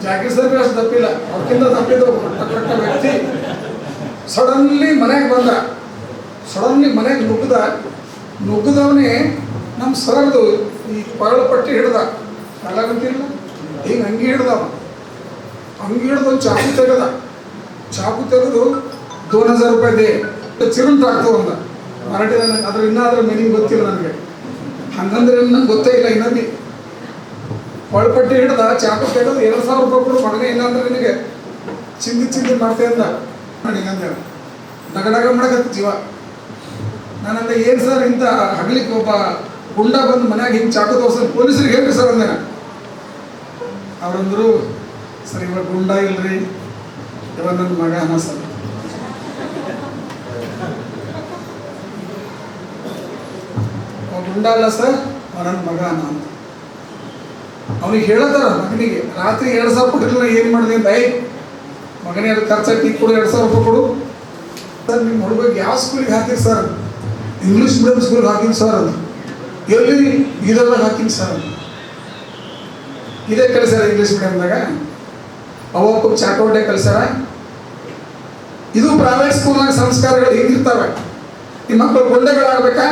ಜಾಕೀರ್ ಅಷ್ಟು ತಪ್ಪಿಲ್ಲ. ಅವ್ರಕ್ಕಿಂತ ತಪ್ಪಿದ್ದು ಒಬ್ಬ ಹಟ್ಟ ಕಟ್ಟ ವ್ಯಕ್ತಿ. ಸಡನ್ಲಿ ಮನೆಗೆ ಬಂದ. ಸಡನ್ಲಿ ಮನೆಗೆ ನುಗ್ಗದ ನುಗ್ಗದವನೇ ನಮ್ಮ ಸರದು ಈ ಪರಳು ಪಟ್ಟಿ ಹಿಡ್ದ. ಅಲ್ಲಾಗಂತಿಲ್ಲ ಹಿಂಗೆ ಅಂಗಿ ಹಿಡ್ದವ. ಅಂಗಿ ಹಿಡ್ದು ಚಾಕು ತೆಗೆದ. ಚಾಕು ತೆಗೆದು ದೋನ್ ಹಜಾರ್ ರೂಪಾಯಿ ದೇ ಚಿರುಂಟ ಆಗ್ತವ ಅಂತ ಮರಾಠಿ ಅದ್ರ ಇನ್ನಾದ್ರೂ ಮೀನಿಂಗ್ ಗೊತ್ತಿಲ್ಲ ನನಗೆ. ಹಂಗಂದ್ರೆ ನಂಗೆ ಗೊತ್ತೇ ಇಲ್ಲ ಇನ್ನೊಂದು. ಒಳಪಟ್ಟಿ ಹಿಡ್ದ ಚಾಕು ತೆಗೆದು ಎರಡು ಸಾವಿರ ರೂಪಾಯಿ ಕೊಡು ಇಲ್ಲ ಅಂದ್ರೆ ನಿನಗೆ. ಚಿಂದಿ ಚಿಂದಿ ಮಾಡ್ತೆ ಅಂದ. ನನಗಂದ ಡಗಡಗ ಮಾಡಕತ್ತ ಜೀವ. ನಾನಂದ ಏನು ಸರ್ ಇಂಥ ಹಗ್ಲಿಕ್ಕೆ ಒಬ್ಬ ಗುಂಡ ಬಂದು ಮನ್ಯಾಗ ಹಿಂಗೆ ಚಾಕು ತೋರ್ಸ ಪೊಲೀಸರಿಗೆ ಹೇಳ್ರಿ ಸರ್ ಅಂದೆ ನಾನು. ಅವ್ರಂದ್ರು, ಸರ್ ಇವಾಗ ಗುಂಡ ಇಲ್ರಿ. ಇವಾಗ ನನ್ನ ಮಗ ಅನ್ನ ಸರ್ ಅಲ್ಲ ಸರ್ ನನ್ನ ಮಗ ಅಂತ. ಅವನಿಗೆ ಹೇಳತಾರ ಮಗನಿಗೆ, ರಾತ್ರಿ ಎರಡು ಸಾವಿರ ಕೊಟ್ಟಿರಲಿಲ್ಲ ಏನು ಮಾಡಿದೆ ಅಂತ ಐ ಮಗನೇ ಅದು ಖರ್ಚಾಗಿ ಟೀ ಕೊಡು, ಎರಡು ಸಾವಿರ ರೂಪಾಯಿ ಕೊಡು. ಸರ್ ನಿಮ್ಮ ಹುಡುಗ ಯಾವ ಸ್ಕೂಲಿಗೆ ಹಾಕಿರಿ ಸರ್? ಇಂಗ್ಲೀಷ್ ಮೀಡಿಯಂ ಸ್ಕೂಲ್ಗೆ ಹಾಕಿನಿ ಸರ್ ಅದು. ಎಲ್ಲಿ? ಇದೆಲ್ಲ ಹಾಕಿನಿ ಸರ್ ಇದೇ ಕಲಿಸ್ಯಾರ ಇಂಗ್ಲೀಷ್ ಮೀಡಿಯಮ್ದಾಗ ಅವಕ್ಕೂ ಚಾಕೋಟೆ ಕಲಿಸ್ಯಾರ ಇದು ಪ್ರೈವೇಟ್ ಸ್ಕೂಲ್ನಾಗ ಸಂಸ್ಕಾರಗಳು ಹೆಂಗಿರ್ತಾವೆ? ನಿಮ್ಮ ಮಕ್ಕಳು ಗುಂಡೆಗಳಾಗಬೇಕಾ?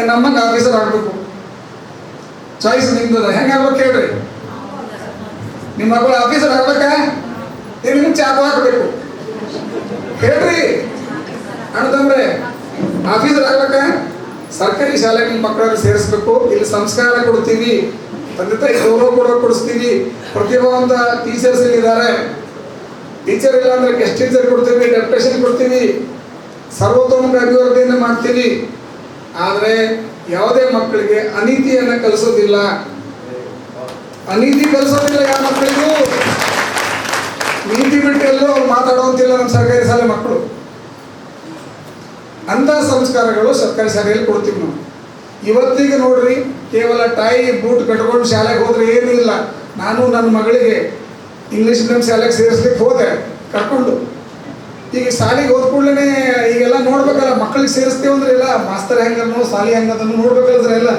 ನಮ್ಮಂಗೆ ಆಫೀಸರ್ ಆಗಬೇಕು. ಚಾಯ್ಸ್ ನಿಮ್ದು, ಹೆಂಗೆ ಹೇಳ್ರಿ? ನಿಮ್ಮ ಮಗಳು ಆಫೀಸರ್ ಆಗ್ಬೇಕಾ? ನಿಮ್ಗೆ ಚಾಕು ಹಾಕಬೇಕು. ಹೇಳ್ರಿ. ಅಣ್ಣತಂದ್ರೆ ಆಫೀಸರ್ ಆಗ್ಬೇಕಾ? ಸರ್ಕಾರಿ ಶಾಲೆಗೆ ನಿಮ್ಮ ಮಕ್ಕಳನ್ನು ಸೇರಿಸ್ಬೇಕು. ಇಲ್ಲಿ ಸಂಸ್ಕಾರ ಕೊಡ್ತೀವಿ. ತಂದೆ ತಾಯಿ ಗೌರವ ಕೂಡ ಕೊಡಿಸ್ತೀವಿ. ಪ್ರತಿಭಾವಂತ ಟೀಚರ್ಸ್ ಇದ್ದಾರೆ. ಟೀಚರ್ ಇಲ್ಲ ಅಂದ್ರೆ ಗೆಸ್ಟ್ ಟೀಚರ್ ಕೊಡ್ತೀವಿ ಡೆಪ್ಟೇಷನ್ ಕೊಡ್ತೀವಿ. ಸರ್ವತೋಮುಖ ಅಭಿವೃದ್ಧಿಯನ್ನು ಮಾಡ್ತೀವಿ. ಆದರೆ ಯಾವುದೇ ಮಕ್ಕಳಿಗೆ ಅನೀತಿಯನ್ನು ಕಲಿಸೋದಿಲ್ಲ. ಅನೀತಿ ಕಲಿಸೋದಿಲ್ಲ ಯಾವ ಮಕ್ಕಳಿಗೂ? ನೀತಿ ಬಿಟ್ಟು ಎಲ್ಲೋ ಅವ್ರು ಮಾತಾಡುವಂತಿಲ್ಲ ನಮ್ಮ ಸರ್ಕಾರಿ ಶಾಲೆ ಮಕ್ಕಳು. ಅಂಥ ಸಂಸ್ಕಾರಗಳು ಸರ್ಕಾರಿ ಶಾಲೆಯಲ್ಲಿ ಕೊಡ್ತೀವಿ ನಾವು. ಇವತ್ತಿಗೆ ನೋಡ್ರಿ, ಕೇವಲ ಟೈ ಬೂಟ್ ಕಟ್ಕೊಂಡು ಶಾಲೆಗೆ ಹೋದ್ರೆ ಏನೂ ಇಲ್ಲ. ನಾನು ನನ್ನ ಮಗಳಿಗೆ ಇಂಗ್ಲೀಷ್ ಮೀಡಿಯಂ ಶಾಲೆಗೆ ಸೇರಿಸ್ಲಿಕ್ಕೆ ಹೋದೆ, ಕರ್ಕೊಂಡು. ಈಗ ಶಾಲೆಗೆ ಹೋದ ಕೂಡಲೇ ಈಗೆಲ್ಲ ನೋಡ್ಬೇಕಲ್ಲ ಮಕ್ಕಳಿಗೆ ಸೇರಿಸ್ತೇವೆ ಅಂದ್ರೆ ಇಲ್ಲ, ಮಾಸ್ತರ್ ಹೆಂಗನ್ನು ಶಾಲೆ ಹೆಂಗದನ್ನು ನೋಡ್ಬೇಕಲ್ದ್ರೆ ಎಲ್ಲ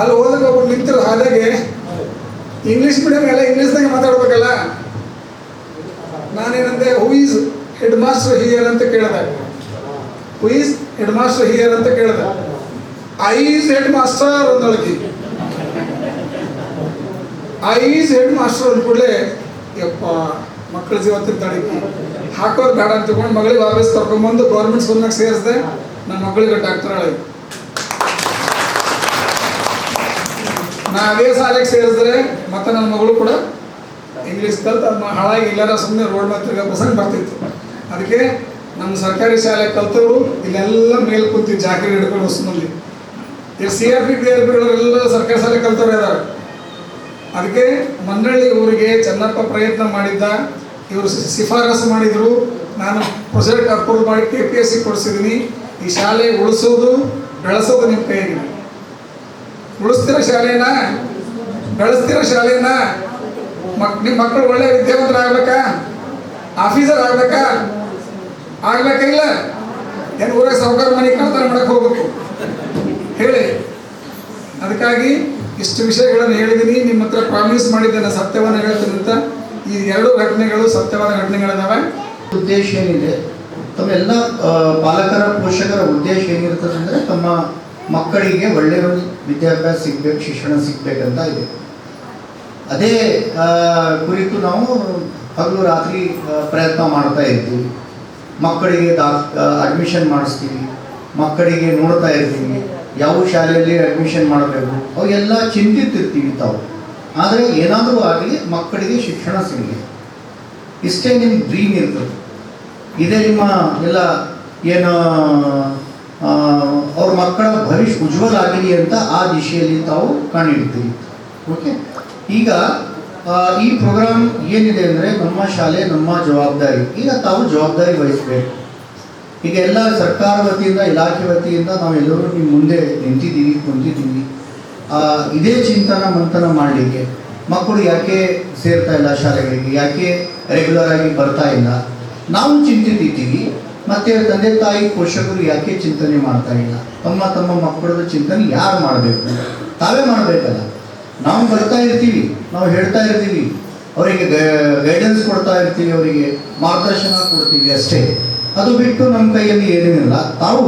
ಅಲ್ಲಿ ಹೋದಾಗ ಒಬ್ಬರು ನಿಂತಿರೋ ಹಾದಾಗೆ ಇಂಗ್ಲೀಷ್ ಮೀಡಿಯಂ ಎಲ್ಲ ಇಂಗ್ಲೀಷ್ನಾಗೆ ಮಾತಾಡ್ಬೇಕಲ್ಲ. ನಾನೇನಂದೆ who is head master here ಅಂತ ಕೇಳಿದೆ. Who is head master here ಅಂತ ಕೇಳಿದೆ. ಐ ಈಸ್ ಹೆಡ್ ಮಾಸ್ಟರ್ ಅಂದೊಳಗಿ ಐ ಈಸ್ ಹೆಡ್ ಮಾಸ್ಟರ್ ಅಂದ ಕೂಡಲೇ ಯಪ್ಪ ಮಕ್ಕಳ ಜೀವ ತಿಂತಾಡಿಕಿ ಹಾಕೋದು ಬೇಡ ಅಂತ ತಗೊಂಡು ಮಗಳಿಗೆ ವಾಪಸ್ ಕರ್ಕೊಂಡ್ಬಂದು ಗೌರ್ಮೆಂಟ್ ಸ್ಕೂಲ್ನಾಗ ಸೇರಿಸಿದೆ ನನ್ನ ಮಗಳಿಗೆ ಡಾಕ್ಟರ್ ಹೇಳಿ. ನಾ ಅದೇ ಶಾಲೆಗೆ ಸೇರಿಸಿದ್ರೆ ಮತ್ತೆ ನನ್ನ ಮಗಳು ಕೂಡ ಇಂಗ್ಲೀಷ್ ಕಲ್ತು ಅದನ್ನ ಹಾಳಾಗಿ ಎಲ್ಲಾರ ಸುಮ್ಮನೆ ರೋಡ್ ಮೇಲೆ ತಿರ್ಗೋ ಪ್ರಸಂಗ ಬರ್ತಿತ್ತು. ಅದಕ್ಕೆ ನಮ್ಮ ಸರ್ಕಾರಿ ಶಾಲೆ ಕಲ್ತವರು ಇಲ್ಲೆಲ್ಲ ಮೇಲ್ ಕೂತೀವಿ ಜಾಕರಿ ಹಿಡ್ಕೊಂಡು ಹೊಸನಲ್ಲಿ ಈಗ C R P P R ಪಿಗಳೆಲ್ಲ ಸರ್ಕಾರಿ ಶಾಲೆ ಕಲ್ತವ್ರು ಇದ್ದಾರೆ ಅದಕ್ಕೆ ಮಂಡಳಿ ಊರಿಗೆ ಚೆನ್ನಪ್ಪ ಪ್ರಯತ್ನ ಮಾಡಿದ್ದ ಇವರು ಶಿಫಾರಸು ಮಾಡಿದರು. ನಾನು ಪ್ರೊಜೆಕ್ಟ್ ಅಪ್ರೂವ್ ಮಾಡಿ ಕೆ ಪಿ ಎಸ್ ಸಿ ಕೊಡಿಸಿದ್ದೀನಿ. ಈ ಶಾಲೆ ಉಳಿಸೋದು, ಬೆಳೆಸೋದು ನಿಮ್ಮ ಕೈಯಲ್ಲಿ ಉಳಿಸ್ತಿರ ಶಾಲೆನ, ಬೆಳೆಸ್ತಿರೋ ಶಾಲೆನ ಮಕ್, ನಿಮ್ಮ ಮಕ್ಕಳು ಒಳ್ಳೆ ವಿದ್ಯಾವಂತರಾಗ್ಬೇಕಾ? ಆಫೀಸರ್ ಆಗ್ಬೇಕಾ? ಆಗ್ಬೇಕಿಲ್ಲ ಏನು ಊರಾಗ ಸಾವುಕಾರ ಮನೆ ಕಳ್ತನ ಮಾಡಕ್ಕೆ ಹೋಗ್ಬೇಕು? ಹೇಳಿ. ಅದಕ್ಕಾಗಿ ಇಷ್ಟು ವಿಷಯಗಳನ್ನು ಹೇಳಿದ್ದೀನಿ. ನಿಮ್ಮ ಹತ್ರ ಪ್ರಾಮಿಸ್ ಮಾಡಿದ್ದೇನೆ ಸತ್ಯವನ್ನು ಹೇಳ್ತೀನಿ ಅಂತ. ಈ ಎರಡು ಘಟನೆಗಳು ಸತ್ಯವಾದ ಘಟನೆಗಳಿದಾವೆ. ಉದ್ದೇಶ ಏನಿದೆ? ತಮ್ಮೆಲ್ಲ ಪಾಲಕರ, ಪೋಷಕರ ಉದ್ದೇಶ ಏನಿರ್ತದೆ ಅಂದರೆ ತಮ್ಮ ಮಕ್ಕಳಿಗೆ ಒಳ್ಳೆಯ ಒಂದು ವಿದ್ಯಾಭ್ಯಾಸ ಸಿಗ್ಬೇಕು, ಶಿಕ್ಷಣ ಸಿಗ್ಬೇಕಂತ ಇದೆ. ಅದೇ ಕುರಿತು ನಾವು ಹಗಲು ರಾತ್ರಿ ಪ್ರಯತ್ನ ಮಾಡ್ತಾ ಇರ್ತೀವಿ ಮಕ್ಕಳಿಗೆ ದಾ ಅಡ್ಮಿಷನ್ ಮಾಡಿಸ್ತೀವಿ. ಮಕ್ಕಳಿಗೆ ನೋಡ್ತಾ ಇರ್ತೀವಿ. ಯಾವ ಶಾಲೆಯಲ್ಲಿ ಅಡ್ಮಿಷನ್ ಮಾಡಬೇಕು? ಅವೆಲ್ಲ ಚಿಂತಿತಿರ್ತೀವಿ ತಾವು. ಆದರೆ ಏನಾದರೂ ಆಗಲಿ ಮಕ್ಕಳಿಗೆ ಶಿಕ್ಷಣ ಸಿಗಲಿ. ಇಷ್ಟೇ ನಿಮ್ಮ ಡ್ರೀಮ್ ಇರ್ತದೆ. ಇದೇ ನಿಮ್ಮ ಎಲ್ಲ ಏನು ಅವ್ರ ಮಕ್ಕಳ ಭವಿಷ್ಯ ಉಜ್ವಲ ಆಗಲಿ ಅಂತ ಆ ದಿಶೆಯಲ್ಲಿ ತಾವು ಕಾಣಿಡ್ತೀವಿ ಓಕೆ ಈಗ ಈ ಪ್ರೋಗ್ರಾಮ್ ಏನಿದೆ ಅಂದರೆ ನಮ್ಮ ಶಾಲೆ, ನಮ್ಮ ಜವಾಬ್ದಾರಿ. ಈಗ ತಾವು ಜವಾಬ್ದಾರಿ ವಹಿಸಬೇಕು. ಈಗ ಎಲ್ಲ ಸರ್ಕಾರ ವತಿಯಿಂದ, ಇಲಾಖೆ ವತಿಯಿಂದ ನಾವೆಲ್ಲರೂ ನಿಮ್ಮ ಮುಂದೆ ನಿಂತಿದ್ದೀವಿ, ಕುಂತಿದ್ದೀವಿ. ಇದೇ ಚಿಂತನ ಮಂಥನ ಮಾಡಲಿಕ್ಕೆ ಮಕ್ಕಳು ಯಾಕೆ ಸೇರ್ತಾ ಇಲ್ಲ ಶಾಲೆಗಳಿಗೆ, ಯಾಕೆ ರೆಗ್ಯುಲರ್ ಆಗಿ ಬರ್ತಾ ಇಲ್ಲ? ನಾವು ಚಿಂತಿತಿದ್ದೀವಿ, ಮತ್ತು ತಂದೆ ತಾಯಿ ಪೋಷಕರು ಯಾಕೆ ಚಿಂತನೆ ಮಾಡ್ತಾ ಇಲ್ಲ? ತಮ್ಮ ತಮ್ಮ ಮಕ್ಕಳದ ಚಿಂತನೆ ಯಾರು ಮಾಡಬೇಕು? ತಾವೇ ಮಾಡಬೇಕಲ್ಲ. ನಾವು ಬರ್ತಾ ಇರ್ತೀವಿ, ನಾವು ಹೇಳ್ತಾ ಇರ್ತೀವಿ, ಅವರಿಗೆ ಗೈಡೆನ್ಸ್ ಕೊಡ್ತಾ ಇರ್ತೀವಿ, ಅವರಿಗೆ ಮಾರ್ಗದರ್ಶನ ಕೊಡ್ತೀವಿ ಅಷ್ಟೇ. ಅದು ಬಿಟ್ಟು ನಮ್ಮ ಕೈಯಲ್ಲಿ ಏನೂ ತಾವು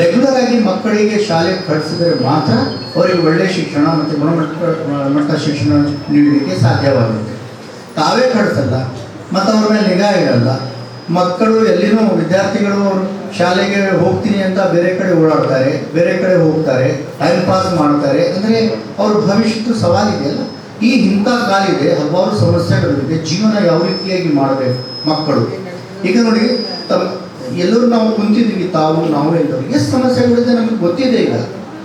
ರೆಗ್ಯುಲರ್ ಆಗಿ ಮಕ್ಕಳಿಗೆ ಶಾಲೆಗೆ ಕಳಿಸಿದರೆ ಮಾತ್ರ ಅವರಿಗೆ ಒಳ್ಳೆಯ ಶಿಕ್ಷಣ ಮತ್ತು ಗುಣಮಟ್ಟ ಮಟ್ಟ ಶಿಕ್ಷಣ ನೀಡಲಿಕ್ಕೆ ಸಾಧ್ಯವಾಗುತ್ತೆ. ತಾವೇ ಕಳಿಸಲ್ಲ, ಮತ್ತು ಅವ್ರ ಮೇಲೆ ನಿಗಾ ಇರಲ್ಲ ಮಕ್ಕಳು ಎಲ್ಲಿನೂ ವಿದ್ಯಾರ್ಥಿಗಳು ಶಾಲೆಗೆ ಹೋಗ್ತೀನಿ ಅಂತ ಬೇರೆ ಕಡೆ ಓಡಾಡ್ತಾರೆ, ಬೇರೆ ಕಡೆ ಹೋಗ್ತಾರೆ ಟೈಮ್ ಪಾಸ್ ಮಾಡ್ತಾರೆ, ಅಂದರೆ ಅವ್ರ ಭವಿಷ್ಯದ ಸವಾಲಿದೆಯಲ್ಲ ಈ ಇಂಥ ಕಾಲಿದೆ ಹಲವಾರು ಸಮಸ್ಯೆಗಳಿದೆ ಜೀವನ ಯಾವ ರೀತಿಯಾಗಿ ಮಾಡಬೇಕು ಮಕ್ಕಳು? ಈಗ ನೋಡಿ, ತಮ್ಮ ಎಲ್ಲರೂ ನಾವು ಕುಂತಿದ್ದೀವಿ, ತಾವು, ನಾವು ಎಲ್ಲರೂ. ಎಷ್ಟು ಸಮಸ್ಯೆಗಳಿದೆ ನಮಗೆ ಗೊತ್ತಿದೆ ಈಗ.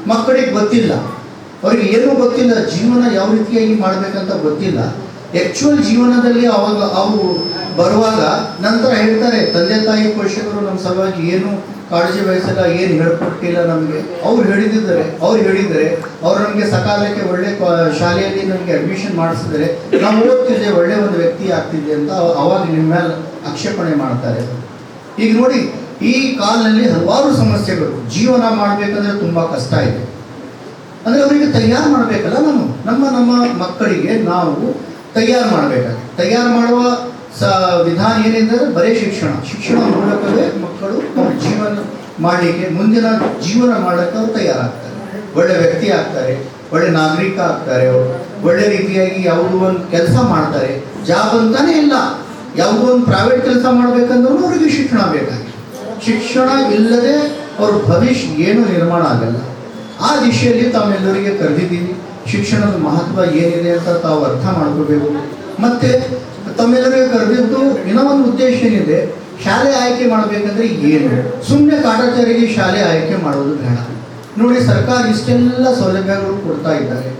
ಮಕ್ಕಳಿಗೆ ಗೊತ್ತಿಲ್ಲ. ಅವ್ರಿಗೆ ಏನೂ ಗೊತ್ತಿಲ್ಲ, ಜೀವನ ಯಾವ ರೀತಿಯಾಗಿ ಮಾಡಬೇಕಂತ ಗೊತ್ತಿಲ್ಲ. ಆ್ಯಕ್ಚುಯಲ್ ಜೀವನದಲ್ಲಿ ಅವಾಗ ಅವರು ಬರುವಾಗ ನಂತರ ಹೇಳ್ತಾರೆ, ತಂದೆ, ತಾಯಿ, ಪೋಷಕರು ನಮ್ಮ ಸಲುವಾಗಿ ಏನು ಕಾಳಜಿ ವಹಿಸಲ್ಲ, ಏನು ಹೇಳ್ಕೊಟ್ಟಿಲ್ಲ ನಮಗೆ. ಅವ್ರು ಹೇಳಿದ್ದಾರೆ ಅವ್ರು ಹೇಳಿದರೆ ಅವ್ರು ನಮಗೆ ಸಕಾಲಕ್ಕೆ ಒಳ್ಳೆ ಶಾಲೆಯಲ್ಲಿ ನಮಗೆ ಅಡ್ಮಿಷನ್ ಮಾಡಿಸಿದರೆ ನಾವು ಓದ್ತಿದ್ದೆ, ಒಳ್ಳೆ ಒಂದು ವ್ಯಕ್ತಿ ಆಗ್ತಿದ್ದೆ ಅಂತ ಅವ- ಅವಾಗ ನಿಮ್ಮ ಮೇಲೆ ಆಕ್ಷೇಪಣೆ ಮಾಡ್ತಾರೆ. ಈಗ ನೋಡಿ, ಈ ಕಾಲದಲ್ಲಿ ಹಲವಾರು ಸಮಸ್ಯೆಗಳು. ಜೀವನ ಮಾಡಬೇಕಂದ್ರೆ ತುಂಬ ಕಷ್ಟ ಇದೆ. ಅಂದರೆ ಅವರಿಗೆ ತಯಾರು ಮಾಡಬೇಕಲ್ಲ ನಾನು. ನಮ್ಮ ನಮ್ಮ ಮಕ್ಕಳಿಗೆ ನಾವು ತಯಾರು ಮಾಡಬೇಕಾಗಿ ತಯಾರು ಮಾಡುವ ಸ, ವಿಧಾನ ಏನೆಂದರೆ ಬರೀ ಶಿಕ್ಷಣ. ಶಿಕ್ಷಣ ಮೂಲಕವೇ ಮಕ್ಕಳು ಅವ್ರ ಜೀವನ ಮಾಡಲಿಕ್ಕೆ, ಮುಂದಿನ ಜೀವನ ಮಾಡಕ್ಕೆ ಅವ್ರು ತಯಾರಾಗ್ತಾರೆ. ಒಳ್ಳೆ ವ್ಯಕ್ತಿ ಆಗ್ತಾರೆ, ಒಳ್ಳೆ ನಾಗರಿಕ ಆಗ್ತಾರೆ ಅವರು. ಒಳ್ಳೆ ರೀತಿಯಾಗಿ ಯಾವುದೋ ಒಂದು ಕೆಲಸ ಮಾಡ್ತಾರೆ. ಜಾಬ್ ಅಂತಾನೆ ಇಲ್ಲ. ಯಾವುದೋ ಒಂದು ಪ್ರೈವೇಟ್ ಕೆಲಸ ಮಾಡಬೇಕಂದ್ರೂ ಅವರಿಗೆ ಶಿಕ್ಷಣ ಬೇಕಾಗಿ ಶಿಕ್ಷಣ ಇಲ್ಲದೆ ಅವ್ರ ಭವಿಷ್ಯ ಏನು ನಿರ್ಮಾಣ ಆಗಲ್ಲ. ಆ ದಿಶೆಯಲ್ಲಿ ತಾವೆಲ್ಲರಿಗೆ ಕರೆದಿದ್ದೀನಿ, ಶಿಕ್ಷಣದ ಮಹತ್ವ ಏನಿದೆ ಅಂತ ತಾವು ಅರ್ಥ ಮಾಡ್ಕೋಬೇಕು ಮತ್ತೆ ತಮ್ಮೆಲ್ಲರಿಗೆ ಕರೆದಿದ್ದು ಇನ್ನೂ ಒಂದು ಉದ್ದೇಶ ಏನಿದೆ, ಶಾಲೆ ಆಯ್ಕೆ ಮಾಡಬೇಕಂದ್ರೆ ಏನು? ಸುಮ್ಮನೆ ಕಾಟಾಚಾರಿಗೆ ಶಾಲೆ ಆಯ್ಕೆ ಮಾಡೋದು ಬೇಡ. ನೋಡಿ, ಸರ್ಕಾರ ಇಷ್ಟೆಲ್ಲ ಸೌಲಭ್ಯಗಳು ಕೊಡ್ತಾ ಇದ್ದಾರೆ.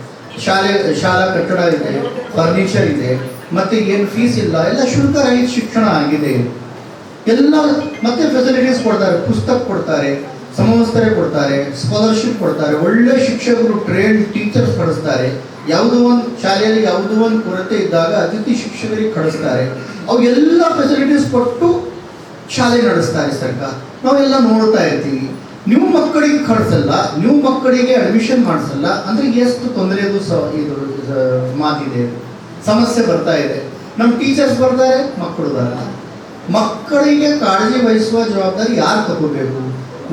ಶಾಲೆ, ಶಾಲಾ ಕಟ್ಟಡ ಇದೆ ಫರ್ನಿಚರ್ ಇದೆ. ಮತ್ತೆ ಏನು ಫೀಸ್ ಇಲ್ಲ, ಎಲ್ಲ ಶುಲ್ಕ ರಹಿತ ಶಿಕ್ಷಣ ಆಗಿದೆ. ಎಲ್ಲ ಮತ್ತೆ ಫೆಸಿಲಿಟೀಸ್ ಕೊಡ್ತಾರೆ, ಪುಸ್ತಕ ಕೊಡ್ತಾರೆ, ಸಮವಸ್ತರೇ ಕೊಡ್ತಾರೆ ಸ್ಕಾಲರ್ಶಿಪ್ ಕೊಡ್ತಾರೆ, ಒಳ್ಳೆ ಶಿಕ್ಷಕರು ಟ್ರೈನ್ ಟೀಚರ್ಸ್ ಕಳಿಸ್ತಾರೆ ಯಾವುದೋ ಒಂದು ಶಾಲೆಯಲ್ಲಿ ಯಾವುದೋ ಒಂದು ಕೊರತೆ ಇದ್ದಾಗ ಅತಿಥಿ ಶಿಕ್ಷಕರಿಗೆ ಕಳಿಸ್ತಾರೆ. ಅವೆಲ್ಲ ಫೆಸಿಲಿಟೀಸ್ ಕೊಟ್ಟು ಶಾಲೆ ನಡೆಸ್ತಾರೆ ಸರ್ಕಾರ. ನಾವೆಲ್ಲ ನೋಡ್ತಾ ಇರ್ತೀವಿ. ನೀವು ಮಕ್ಕಳಿಗೆ ಕಳಿಸಲ್ಲ, ನೀವು ಮಕ್ಕಳಿಗೆ ಅಡ್ಮಿಷನ್ ಮಾಡಿಸಲ್ಲ, ಅಂದ್ರೆ ಎಷ್ಟು ತೊಂದರೆದು ಸ ಇದು ಮಾತಿದೆ. ಸಮಸ್ಯೆ ಬರ್ತಾ ಇದೆ. ನಮ್ಮ ಟೀಚರ್ಸ್ ಬರ್ತಾರೆ ಮಕ್ಕಳು ಬರಲ್ಲ. ಮಕ್ಕಳಿಗೆ ಕಾಳಜಿ ವಹಿಸುವ ಜವಾಬ್ದಾರಿ ಯಾರು ತಗೋಬೇಕು?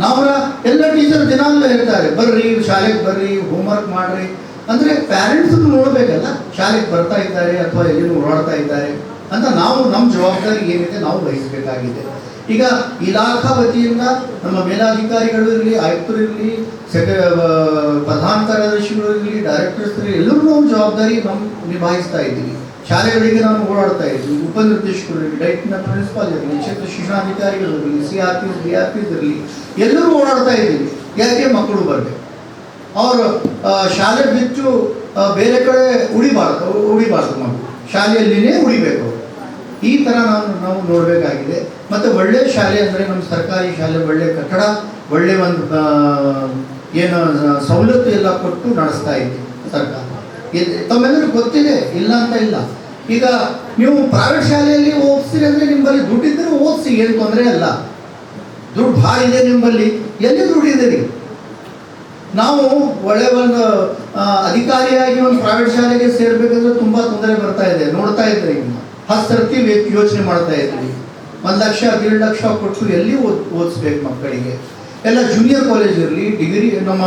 ನಾವರ ಎಲ್ಲ ಟೀಚರ್ ದಿನಾಂಗ ಹೇಳ್ತಾರೆ, ಬರ್ರಿ, ಶಾಲೆಗೆ ಬರ್ರಿ ಹೋಮ್ವರ್ಕ್ ಮಾಡ್ರಿ. ಅಂದ್ರೆ ಪ್ಯಾರೆಂಟ್ಸ್ ನೋಡಬೇಕಲ್ಲ, ಶಾಲೆಗೆ ಬರ್ತಾ ಇದ್ದಾರೆ ಅಥವಾ ಎಲ್ಲಿ ಓಡಾಡ್ತಾ ಇದ್ದಾರೆ ಅಂತ ನಾವು ನಮ್ಮ ಜವಾಬ್ದಾರಿ ಏನಿದೆ, ನಾವು ವಹಿಸಬೇಕಾಗಿದೆ. ಈಗ ಇಲಾಖಾ ವತಿಯಿಂದ ನಮ್ಮ ಮೇಲಾಧಿಕಾರಿಗಳು ಇರಲಿ, ಆಯುಕ್ತರು ಇರಲಿ, ಸೆಕ್ರೆ ಪ್ರಧಾನ ಕಾರ್ಯದರ್ಶಿಗಳು ಇರಲಿ ಡೈರೆಕ್ಟರ್ಸ್ ಇರಲಿ ಎಲ್ಲರೂ ನಾವು ಜವಾಬ್ದಾರಿ ನಾವು ನಿಭಾಯಿಸ್ತಾ ಇದ್ದೀವಿ. ಶಾಲೆಗಳಿಗೆ ನಾವು ಓಡಾಡ್ತಾ ಇದ್ವಿ ಉಪನಿರ್ದೇಶಕರು ಇರಲಿ ಡೈಟ್ನ ಪ್ರಿನ್ಸಿಪಾಲ್ ಇರಲಿ, ಕ್ಷೇತ್ರ ಶಿಕ್ಷಣಾಧಿಕಾರಿಗಳು ಇರಲಿ C R P B R P ಇರಲಿ, ಎಲ್ಲರೂ ಓಡಾಡ್ತಾ ಇದ್ದೀವಿ. ಯಾಕೆ ಮಕ್ಕಳು ಬರಬೇಕು ಅವರು ಶಾಲೆ ಬಿಟ್ಟು ಬೇರೆ ಕಡೆ ಉಳಿಬಾರ್ದು ಉಳಿಬಾರ್ದು ಮಕ್ಕಳು. ಶಾಲೆಯಲ್ಲಿನೇ ಉಳಿಬೇಕು. ಈ ಥರ ನಾವು ನಾವು ನೋಡಬೇಕಾಗಿದೆ. ಮತ್ತು ಒಳ್ಳೆ ಶಾಲೆ ಅಂದರೆ ನಮ್ಮ ಸರ್ಕಾರಿ ಶಾಲೆ, ಒಳ್ಳೆ ಕಟ್ಟಡ, ಒಳ್ಳೆ ಒಂದು ಏನು, ಸವಲತ್ತು ಎಲ್ಲ ಕೊಟ್ಟು ನಡೆಸ್ತಾ ಇದ್ದೀವಿ ಸರ್ಕಾರ. ತಮ್ಮೆಲ್ಲರೂ ಗೊತ್ತಿದೆ, ಇಲ್ಲ ಅಂತ ಇಲ್ಲ. ಈಗ ನೀವು ಪ್ರೈವೇಟ್ ಶಾಲೆಯಲ್ಲಿ ಓದಿಸ್ತೀರಿ ಅಂದರೆ ನಿಮ್ಮಲ್ಲಿ ದುಡ್ಡಿದ್ದರೆ ಓದಿಸಿ, ಏನು ತೊಂದರೆ ಅಲ್ಲ. ದುಡ್ಡು ಭಾಳ ಇದೆ ನಿಮ್ಮಲ್ಲಿ ಎಲ್ಲಿ ದುಡ್ಡಿದೆ ಇದೆ ರೀ ನಾವು ಒಳ್ಳೆ ಒಂದು ಅಧಿಕಾರಿಯಾಗಿ ಒಂದು ಪ್ರೈವೇಟ್ ಶಾಲೆಗೆ ಸೇರ್ಬೇಕಂದ್ರೆ ತುಂಬಾ ತೊಂದರೆ ಬರ್ತಾ ಇದೆ. ನೋಡ್ತಾ ಇದ್ರಿ ಹತ್ತು ಯೋಚನೆ ಮಾಡ್ತಾ ಇದ್ರಿ. ಒಂದು ಲಕ್ಷ ಎರಡು ಲಕ್ಷ ಕೊಟ್ಟು ಎಲ್ಲಿ ಓದ್, ಓದಿಸ್ಬೇಕು ಮಕ್ಕಳಿಗೆ? ಎಲ್ಲ ಜೂನಿಯರ್ ಕಾಲೇಜ್ ಇರಲಿ ಡಿಗ್ರಿ ನಮ್ಮ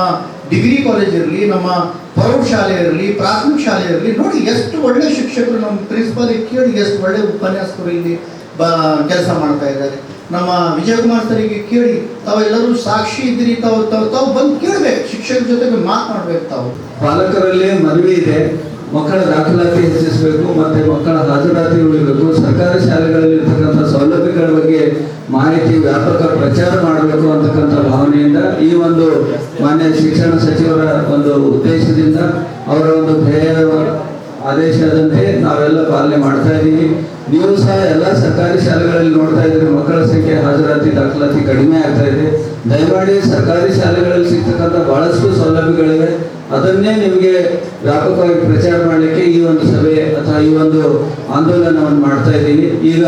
ಡಿಗ್ರಿ ಕಾಲೇಜ್ ಇರಲಿ, ನಮ್ಮ ಪ್ರೌಢಶಾಲೆ ಇರಲಿ, ಪ್ರಾಥಮಿಕ ಶಾಲೆ ಇರಲಿ, ನೋಡಿ ಎಷ್ಟು ಒಳ್ಳೆ ಶಿಕ್ಷಕರು ನಮ್ಮ ಪ್ರಿನ್ಸಿಪಾಲ್ ಕೇಳಿ ಎಷ್ಟು ಒಳ್ಳೆ ಉಪನ್ಯಾಸಕರು ಇಲ್ಲಿ ಬ, ಕೆಲಸ ಮಾಡ್ತಾ ಇದ್ದಾರೆ. ನಮ್ಮ ವಿಜಯಕುಮಾರ್ ಸರಿಗೆ ಕೇಳಿ ತಾವೆಲ್ಲರೂ ಸಾಕ್ಷಿ ಇದ್ದೀರಿ, ತಾವು ತಾವು ತಾವು ಬಂದು ಕೇಳಬೇಕು. ಶಿಕ್ಷಕರ ಜೊತೆಗೆ ಮಾತನಾಡ್ಬೇಕು ತಾವು. ಪಾಲಕರಲ್ಲಿ ಮನವಿ ಇದೆ. ಮಕ್ಕಳ ದಾಖಲಾತಿ ಹೆಚ್ಚಿಸಬೇಕು ಮತ್ತೆ ಮಕ್ಕಳ ಹಾಜರಾತಿ ಉಳಿಬೇಕು. ಸರ್ಕಾರಿ ಶಾಲೆಗಳಲ್ಲಿ ಇರ್ತಕ್ಕಂಥ ಸೌಲಭ್ಯಗಳ ಬಗ್ಗೆ ಮಾಹಿತಿ ವ್ಯಾಪಕ ಪ್ರಚಾರ ಮಾಡಬೇಕು ಅಂತಕ್ಕಂಥ ಭಾವನೆಯಿಂದ ಈ ಒಂದು ಮಾನ್ಯ ಶಿಕ್ಷಣ ಸಚಿವರ ಒಂದು ಉದ್ದೇಶದಿಂದ ಅವರ ಒಂದು ಧ್ಯೇಯ ಆದೇಶದಂತೆ ನಾವೆಲ್ಲ ಪಾಲನೆ ಮಾಡ್ತಾ ಇದ್ದೀವಿ. ನೀವು ಸಹ ಎಲ್ಲ ಸರ್ಕಾರಿ ಶಾಲೆಗಳಲ್ಲಿ ನೋಡ್ತಾ ಇದ್ರೆ ಮಕ್ಕಳ ಸಂಖ್ಯೆ ಹಾಜರಾತಿ, ದಾಖಲಾತಿ ಕಡಿಮೆ ಆಗ್ತಾ ಇದೆ. ದಯಮಾಡಿ ಸರ್ಕಾರಿ ಶಾಲೆಗಳಲ್ಲಿ ಸಿಗ್ತಕ್ಕಂಥ ಬಹಳಷ್ಟು ಸೌಲಭ್ಯಗಳಿವೆ. ಅದನ್ನೇ ನಿಮಗೆ ವ್ಯಾಪಕವಾಗಿ ಪ್ರಚಾರ ಮಾಡಲಿಕ್ಕೆ ಈ ಒಂದು ಸಭೆ ಅಥವಾ ಈ ಒಂದು ಆಂದೋಲನವನ್ನು ಮಾಡ್ತಾ ಇದ್ದೀವಿ ಈಗ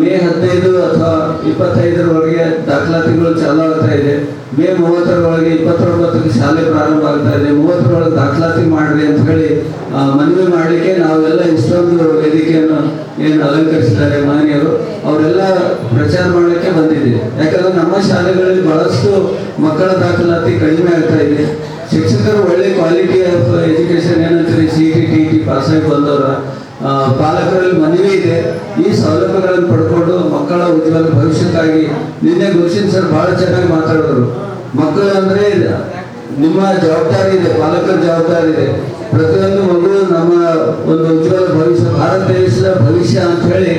ಮೇ ಹದಿನೈದು ಅಥವಾ ಇಪ್ಪತ್ತೈದರವರೆಗೆ ದಾಖಲಾತಿಗಳು ಚಾಲು ಆಗ್ತಾ ಇದೆ. ಮೇ ಮೂವತ್ತರೊಳಗೆ ಇಪ್ಪತ್ತೊಂಬತ್ತಕ್ಕೆ ಶಾಲೆ ಪ್ರಾರಂಭ ಆಗ್ತಾ ಇದೆ. ಮೂವತ್ತರೊಳಗೆ ದಾಖಲಾತಿ ಮಾಡ್ರಿ ಅಂತ ಹೇಳಿ ಮನವಿ ಮಾಡಲಿಕ್ಕೆ ನಾವೆಲ್ಲ ಇಷ್ಟೊಂದು ವೇದಿಕೆಯನ್ನು ಏನು ಅಲಂಕರಿಸಿದ್ದಾರೆ ಮಾನ್ಯರು. ಅವರೆಲ್ಲ ಪ್ರಚಾರ ಮಾಡಲಿಕ್ಕೆ ಬಂದಿದ್ದೀವಿ ಯಾಕಂದ್ರೆ ನಮ್ಮ ಶಾಲೆಗಳಲ್ಲಿ ಬಹಳಷ್ಟು ಮಕ್ಕಳ ದಾಖಲಾತಿ ಕಡಿಮೆ ಆಗ್ತಾ ಇದೆ. ಶಿಕ್ಷಕರು ಒಳ್ಳೆ ಕ್ವಾಲಿಟಿ ಆಫ್ ಎಜುಕೇಶನ್ ಏನಂತಾರೆ? ಸಿ ಟಿ ಟಿ ಟಿ ಪಾಸಾಗಿ ಬಂದವರ. ಪಾಲಕರಲ್ಲಿ ಮನವಿ ಇದೆ. ಈ ಸೌಲಭ್ಯಗಳನ್ನು ಪಡ್ಕೊಂಡು ಮಕ್ಕಳ ಉಜ್ವಲ ಭವಿಷ್ಯಕ್ಕಾಗಿ ನಿನ್ನೆ ಗುರುಶಿನ್ ಸರ್ ಬಹಳ ಚೆನ್ನಾಗಿ ಮಾತಾಡಿದ್ರು. ಮಕ್ಕಳು ಅಂದ್ರೆ ನಿಮ್ಮ ಜವಾಬ್ದಾರಿ ಇದೆ, ಪಾಲಕರ ಜವಾಬ್ದಾರಿ ಇದೆ. ಪ್ರತಿಯೊಂದು ಮಗು ನಮ್ಮ ಒಂದು ಉಜ್ವಲ ಭವಿಷ್ಯ, ಭಾರತ ದೇಶದ ಭವಿಷ್ಯ ಅಂತ ಹೇಳಿ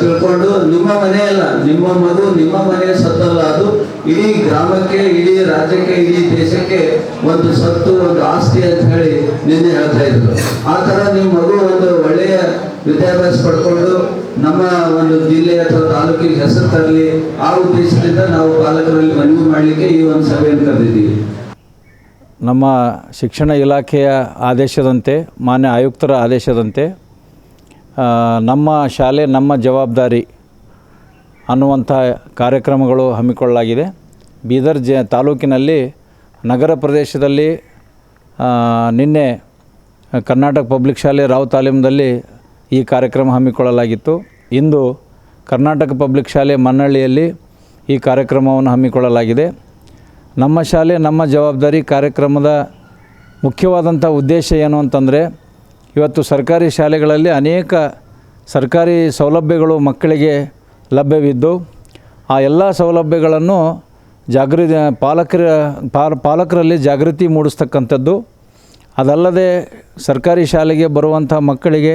ತಿಳ್ಕೊಂಡು ನಿಮ್ಮ ಮನೆ ಅಲ್ಲ, ನಿಮ್ಮ ಮಗು, ನಿಮ್ಮ ಮನೆ ಸತ್ತಲ್ಲ ಅದು. ಇಡೀ ಗ್ರಾಮಕ್ಕೆ, ಇಡೀ ರಾಜ್ಯಕ್ಕೆ, ಇಡೀ ದೇಶಕ್ಕೆ ಒಂದು ಸತ್ತು, ಒಂದು ಆಸ್ತಿ ಅಂತ ಹೇಳಿ ನಿನ್ನೆ ಹೇಳ್ತಾ ಇದ್ರು. ಆ ತರ ನಿಮ್ಮ ಮಗು ಒಂದು ಒಳ್ಳೆಯ ವಿದ್ಯಾಭ್ಯಾಸ ಪಡ್ಕೊಂಡು ನಮ್ಮ ಒಂದು ಜಿಲ್ಲೆ ಅಥವಾ ತಾಲೂಕಿಗೆ ಹೆಸರು ತರಲಿ, ಆ ಉದ್ದೇಶದಿಂದ ನಾವು ಪಾಲಕರಲ್ಲಿ ಮನವಿ ಮಾಡಲಿಕ್ಕೆ ಈ ಒಂದು ಸಭೆಯನ್ನು ಕರೆದಿದ್ದೀವಿ. ನಮ್ಮ ಶಿಕ್ಷಣ ಇಲಾಖೆಯ ಆದೇಶದಂತೆ, ಮಾನ್ಯ ಆಯುಕ್ತರ ಆದೇಶದಂತೆ ನಮ್ಮ ಶಾಲೆ ನಮ್ಮ ಜವಾಬ್ದಾರಿ ಅನ್ನುವಂಥ ಕಾರ್ಯಕ್ರಮಗಳು ಹಮ್ಮಿಕೊಳ್ಳಲಾಗಿದೆ. ಬೀದರ್ ಜ, ತಾಲೂಕಿನಲ್ಲಿ ನಗರ ಪ್ರದೇಶದಲ್ಲಿ ನಿನ್ನೆ ಕರ್ನಾಟಕ ಪಬ್ಲಿಕ್ ಶಾಲೆ ರಾವ್ ತಾಲೀಮ್ದಲ್ಲಿ ಈ ಕಾರ್ಯಕ್ರಮ ಹಮ್ಮಿಕೊಳ್ಳಲಾಗಿತ್ತು. ಇಂದು ಕರ್ನಾಟಕ ಪಬ್ಲಿಕ್ ಶಾಲೆ ಮನ್ನಳ್ಳಿಯಲ್ಲಿ ಈ ಕಾರ್ಯಕ್ರಮವನ್ನು ಹಮ್ಮಿಕೊಳ್ಳಲಾಗಿದೆ. ನಮ್ಮ ಶಾಲೆ ನಮ್ಮ ಜವಾಬ್ದಾರಿ ಕಾರ್ಯಕ್ರಮದ ಮುಖ್ಯವಾದಂಥ ಉದ್ದೇಶ ಏನು ಅಂತಂದರೆ ಇವತ್ತು ಸರ್ಕಾರಿ ಶಾಲೆಗಳಲ್ಲಿ ಅನೇಕ ಸರ್ಕಾರಿ ಸೌಲಭ್ಯಗಳು ಮಕ್ಕಳಿಗೆ ಲಭ್ಯವಿದ್ದು, ಆ ಎಲ್ಲ ಸೌಲಭ್ಯಗಳನ್ನು ಜಾಗೃ, ಪಾಲಕರ ಪಾಲ ಪಾಲಕರಲ್ಲಿ ಜಾಗೃತಿ ಮೂಡಿಸ್ತಕ್ಕಂಥದ್ದು. ಅದಲ್ಲದೆ ಸರ್ಕಾರಿ ಶಾಲೆಗೆ ಬರುವಂಥ ಮಕ್ಕಳಿಗೆ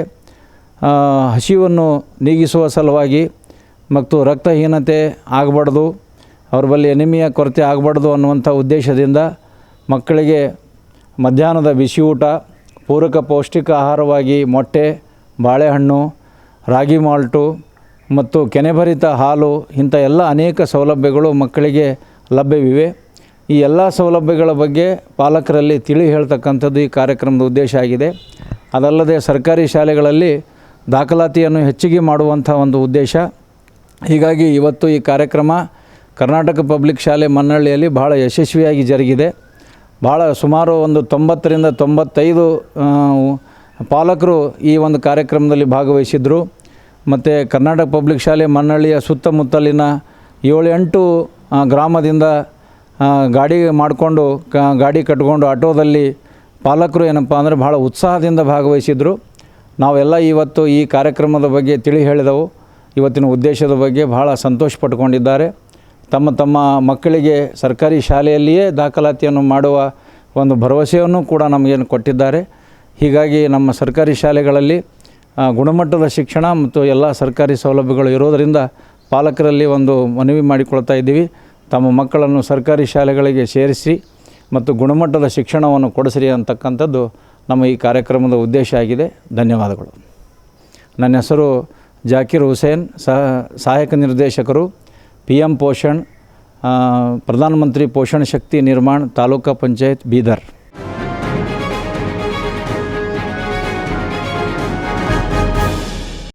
ಹಸಿವನ್ನು ನೀಗಿಸುವ ಸಲುವಾಗಿ ಮತ್ತು ರಕ್ತಹೀನತೆ ಆಗಬಾರ್ದು, ಅವ್ರ ಬಳಿ ಎನಿಮಿಯ ಕೊರತೆ ಆಗಬಾರ್ದು ಅನ್ನುವಂಥ ಉದ್ದೇಶದಿಂದ ಮಕ್ಕಳಿಗೆ ಮಧ್ಯಾಹ್ನದ ಬಿಸಿ ಪೂರಕ ಪೌಷ್ಟಿಕ ಆಹಾರವಾಗಿ ಮೊಟ್ಟೆ, ಬಾಳೆಹಣ್ಣು, ರಾಗಿ ಮಾಲ್ಟು ಮತ್ತು ಕೆನೆಭರಿತ ಹಾಲು ಇಂಥ ಎಲ್ಲ ಅನೇಕ ಸೌಲಭ್ಯಗಳು ಮಕ್ಕಳಿಗೆ ಲಭ್ಯವಿವೆ. ಈ ಎಲ್ಲ ಸೌಲಭ್ಯಗಳ ಬಗ್ಗೆ ಪಾಲಕರಲ್ಲಿ ತಿಳಿ ಹೇಳ್ತಕ್ಕಂಥದ್ದು ಈ ಕಾರ್ಯಕ್ರಮದ ಉದ್ದೇಶ ಆಗಿದೆ. ಅದಲ್ಲದೆ ಸರ್ಕಾರಿ ಶಾಲೆಗಳಲ್ಲಿ ದಾಖಲಾತಿಯನ್ನು ಹೆಚ್ಚಿಗೆ ಮಾಡುವಂಥ ಒಂದು ಉದ್ದೇಶ. ಹೀಗಾಗಿ ಇವತ್ತು ಈ ಕಾರ್ಯಕ್ರಮ ಕರ್ನಾಟಕ ಪಬ್ಲಿಕ್ ಶಾಲೆ ಮನ್ನಳ್ಳಿಯಲ್ಲಿ ಬಹಳ ಯಶಸ್ವಿಯಾಗಿ ಜರುಗಿದೆ. ಭಾಳ ಸುಮಾರು ಒಂದು ತೊಂಬತ್ತರಿಂದ ತೊಂಬತ್ತೈದು ಪಾಲಕರು ಈ ಒಂದು ಕಾರ್ಯಕ್ರಮದಲ್ಲಿ ಭಾಗವಹಿಸಿದರು. ಮತ್ತು ಕರ್ನಾಟಕ ಪಬ್ಲಿಕ್ ಶಾಲೆ ಮನ್ನಳ್ಳಿಯ ಸುತ್ತಮುತ್ತಲಿನ ಏಳು ಎಂಟು ಗ್ರಾಮದಿಂದ ಗಾಡಿ ಮಾಡಿಕೊಂಡು ಗಾಡಿ ಕಟ್ಕೊಂಡು ಆಟೋದಲ್ಲಿ ಪಾಲಕರು ಏನಪ್ಪ ಅಂದರೆ ಭಾಳ ಉತ್ಸಾಹದಿಂದ ಭಾಗವಹಿಸಿದರು. ನಾವೆಲ್ಲ ಇವತ್ತು ಈ ಕಾರ್ಯಕ್ರಮದ ಬಗ್ಗೆ ತಿಳಿ ಹೇಳಿದೆವು. ಇವತ್ತಿನ ಉದ್ದೇಶದ ಬಗ್ಗೆ ಭಾಳ ಸಂತೋಷ ಪಟ್ಕೊಂಡಿದ್ದಾರೆ ತಮ್ಮ ತಮ್ಮ ಮಕ್ಕಳಿಗೆ ಸರ್ಕಾರಿ ಶಾಲೆಯಲ್ಲಿಯೇ ದಾಖಲಾತಿಯನ್ನು ಮಾಡುವ ಒಂದು ಭರವಸೆಯನ್ನು ಕೂಡ ನಮಗೇನು ಕೊಟ್ಟಿದ್ದಾರೆ. ಹೀಗಾಗಿ ನಮ್ಮ ಸರ್ಕಾರಿ ಶಾಲೆಗಳಲ್ಲಿ ಗುಣಮಟ್ಟದ ಶಿಕ್ಷಣ ಮತ್ತು ಎಲ್ಲ ಸರ್ಕಾರಿ ಸೌಲಭ್ಯಗಳು ಇರೋದರಿಂದ ಪಾಲಕರಲ್ಲಿ ಒಂದು ಮನವಿ ಮಾಡಿಕೊಳ್ತಾ ಇದ್ದೀವಿ. ತಮ್ಮ ಮಕ್ಕಳನ್ನು ಸರ್ಕಾರಿ ಶಾಲೆಗಳಿಗೆ ಸೇರಿಸಿ ಮತ್ತು ಗುಣಮಟ್ಟದ ಶಿಕ್ಷಣವನ್ನು ಕೊಡಿಸ್ರಿ ಅಂತಕ್ಕಂಥದ್ದು ನಮ್ಮ ಈ ಕಾರ್ಯಕ್ರಮದ ಉದ್ದೇಶ ಆಗಿದೆ. ಧನ್ಯವಾದಗಳು. ನನ್ನ ಹೆಸರು ಜಾಕೀರ್ ಹುಸೇನ್, ಸಹ ಸಹಾಯಕ ನಿರ್ದೇಶಕರು. ಪಿ ಎಂ ಪೋಷಣ್ ಆ, ಪ್ರಧಾನಮಂತ್ರಿ ಪೋಷಣ ಶಕ್ತಿ ನಿರ್ಮಾಣ ತಾಲೂಕಾ ಪಂಚಾಯತ್ ಬೀದರ್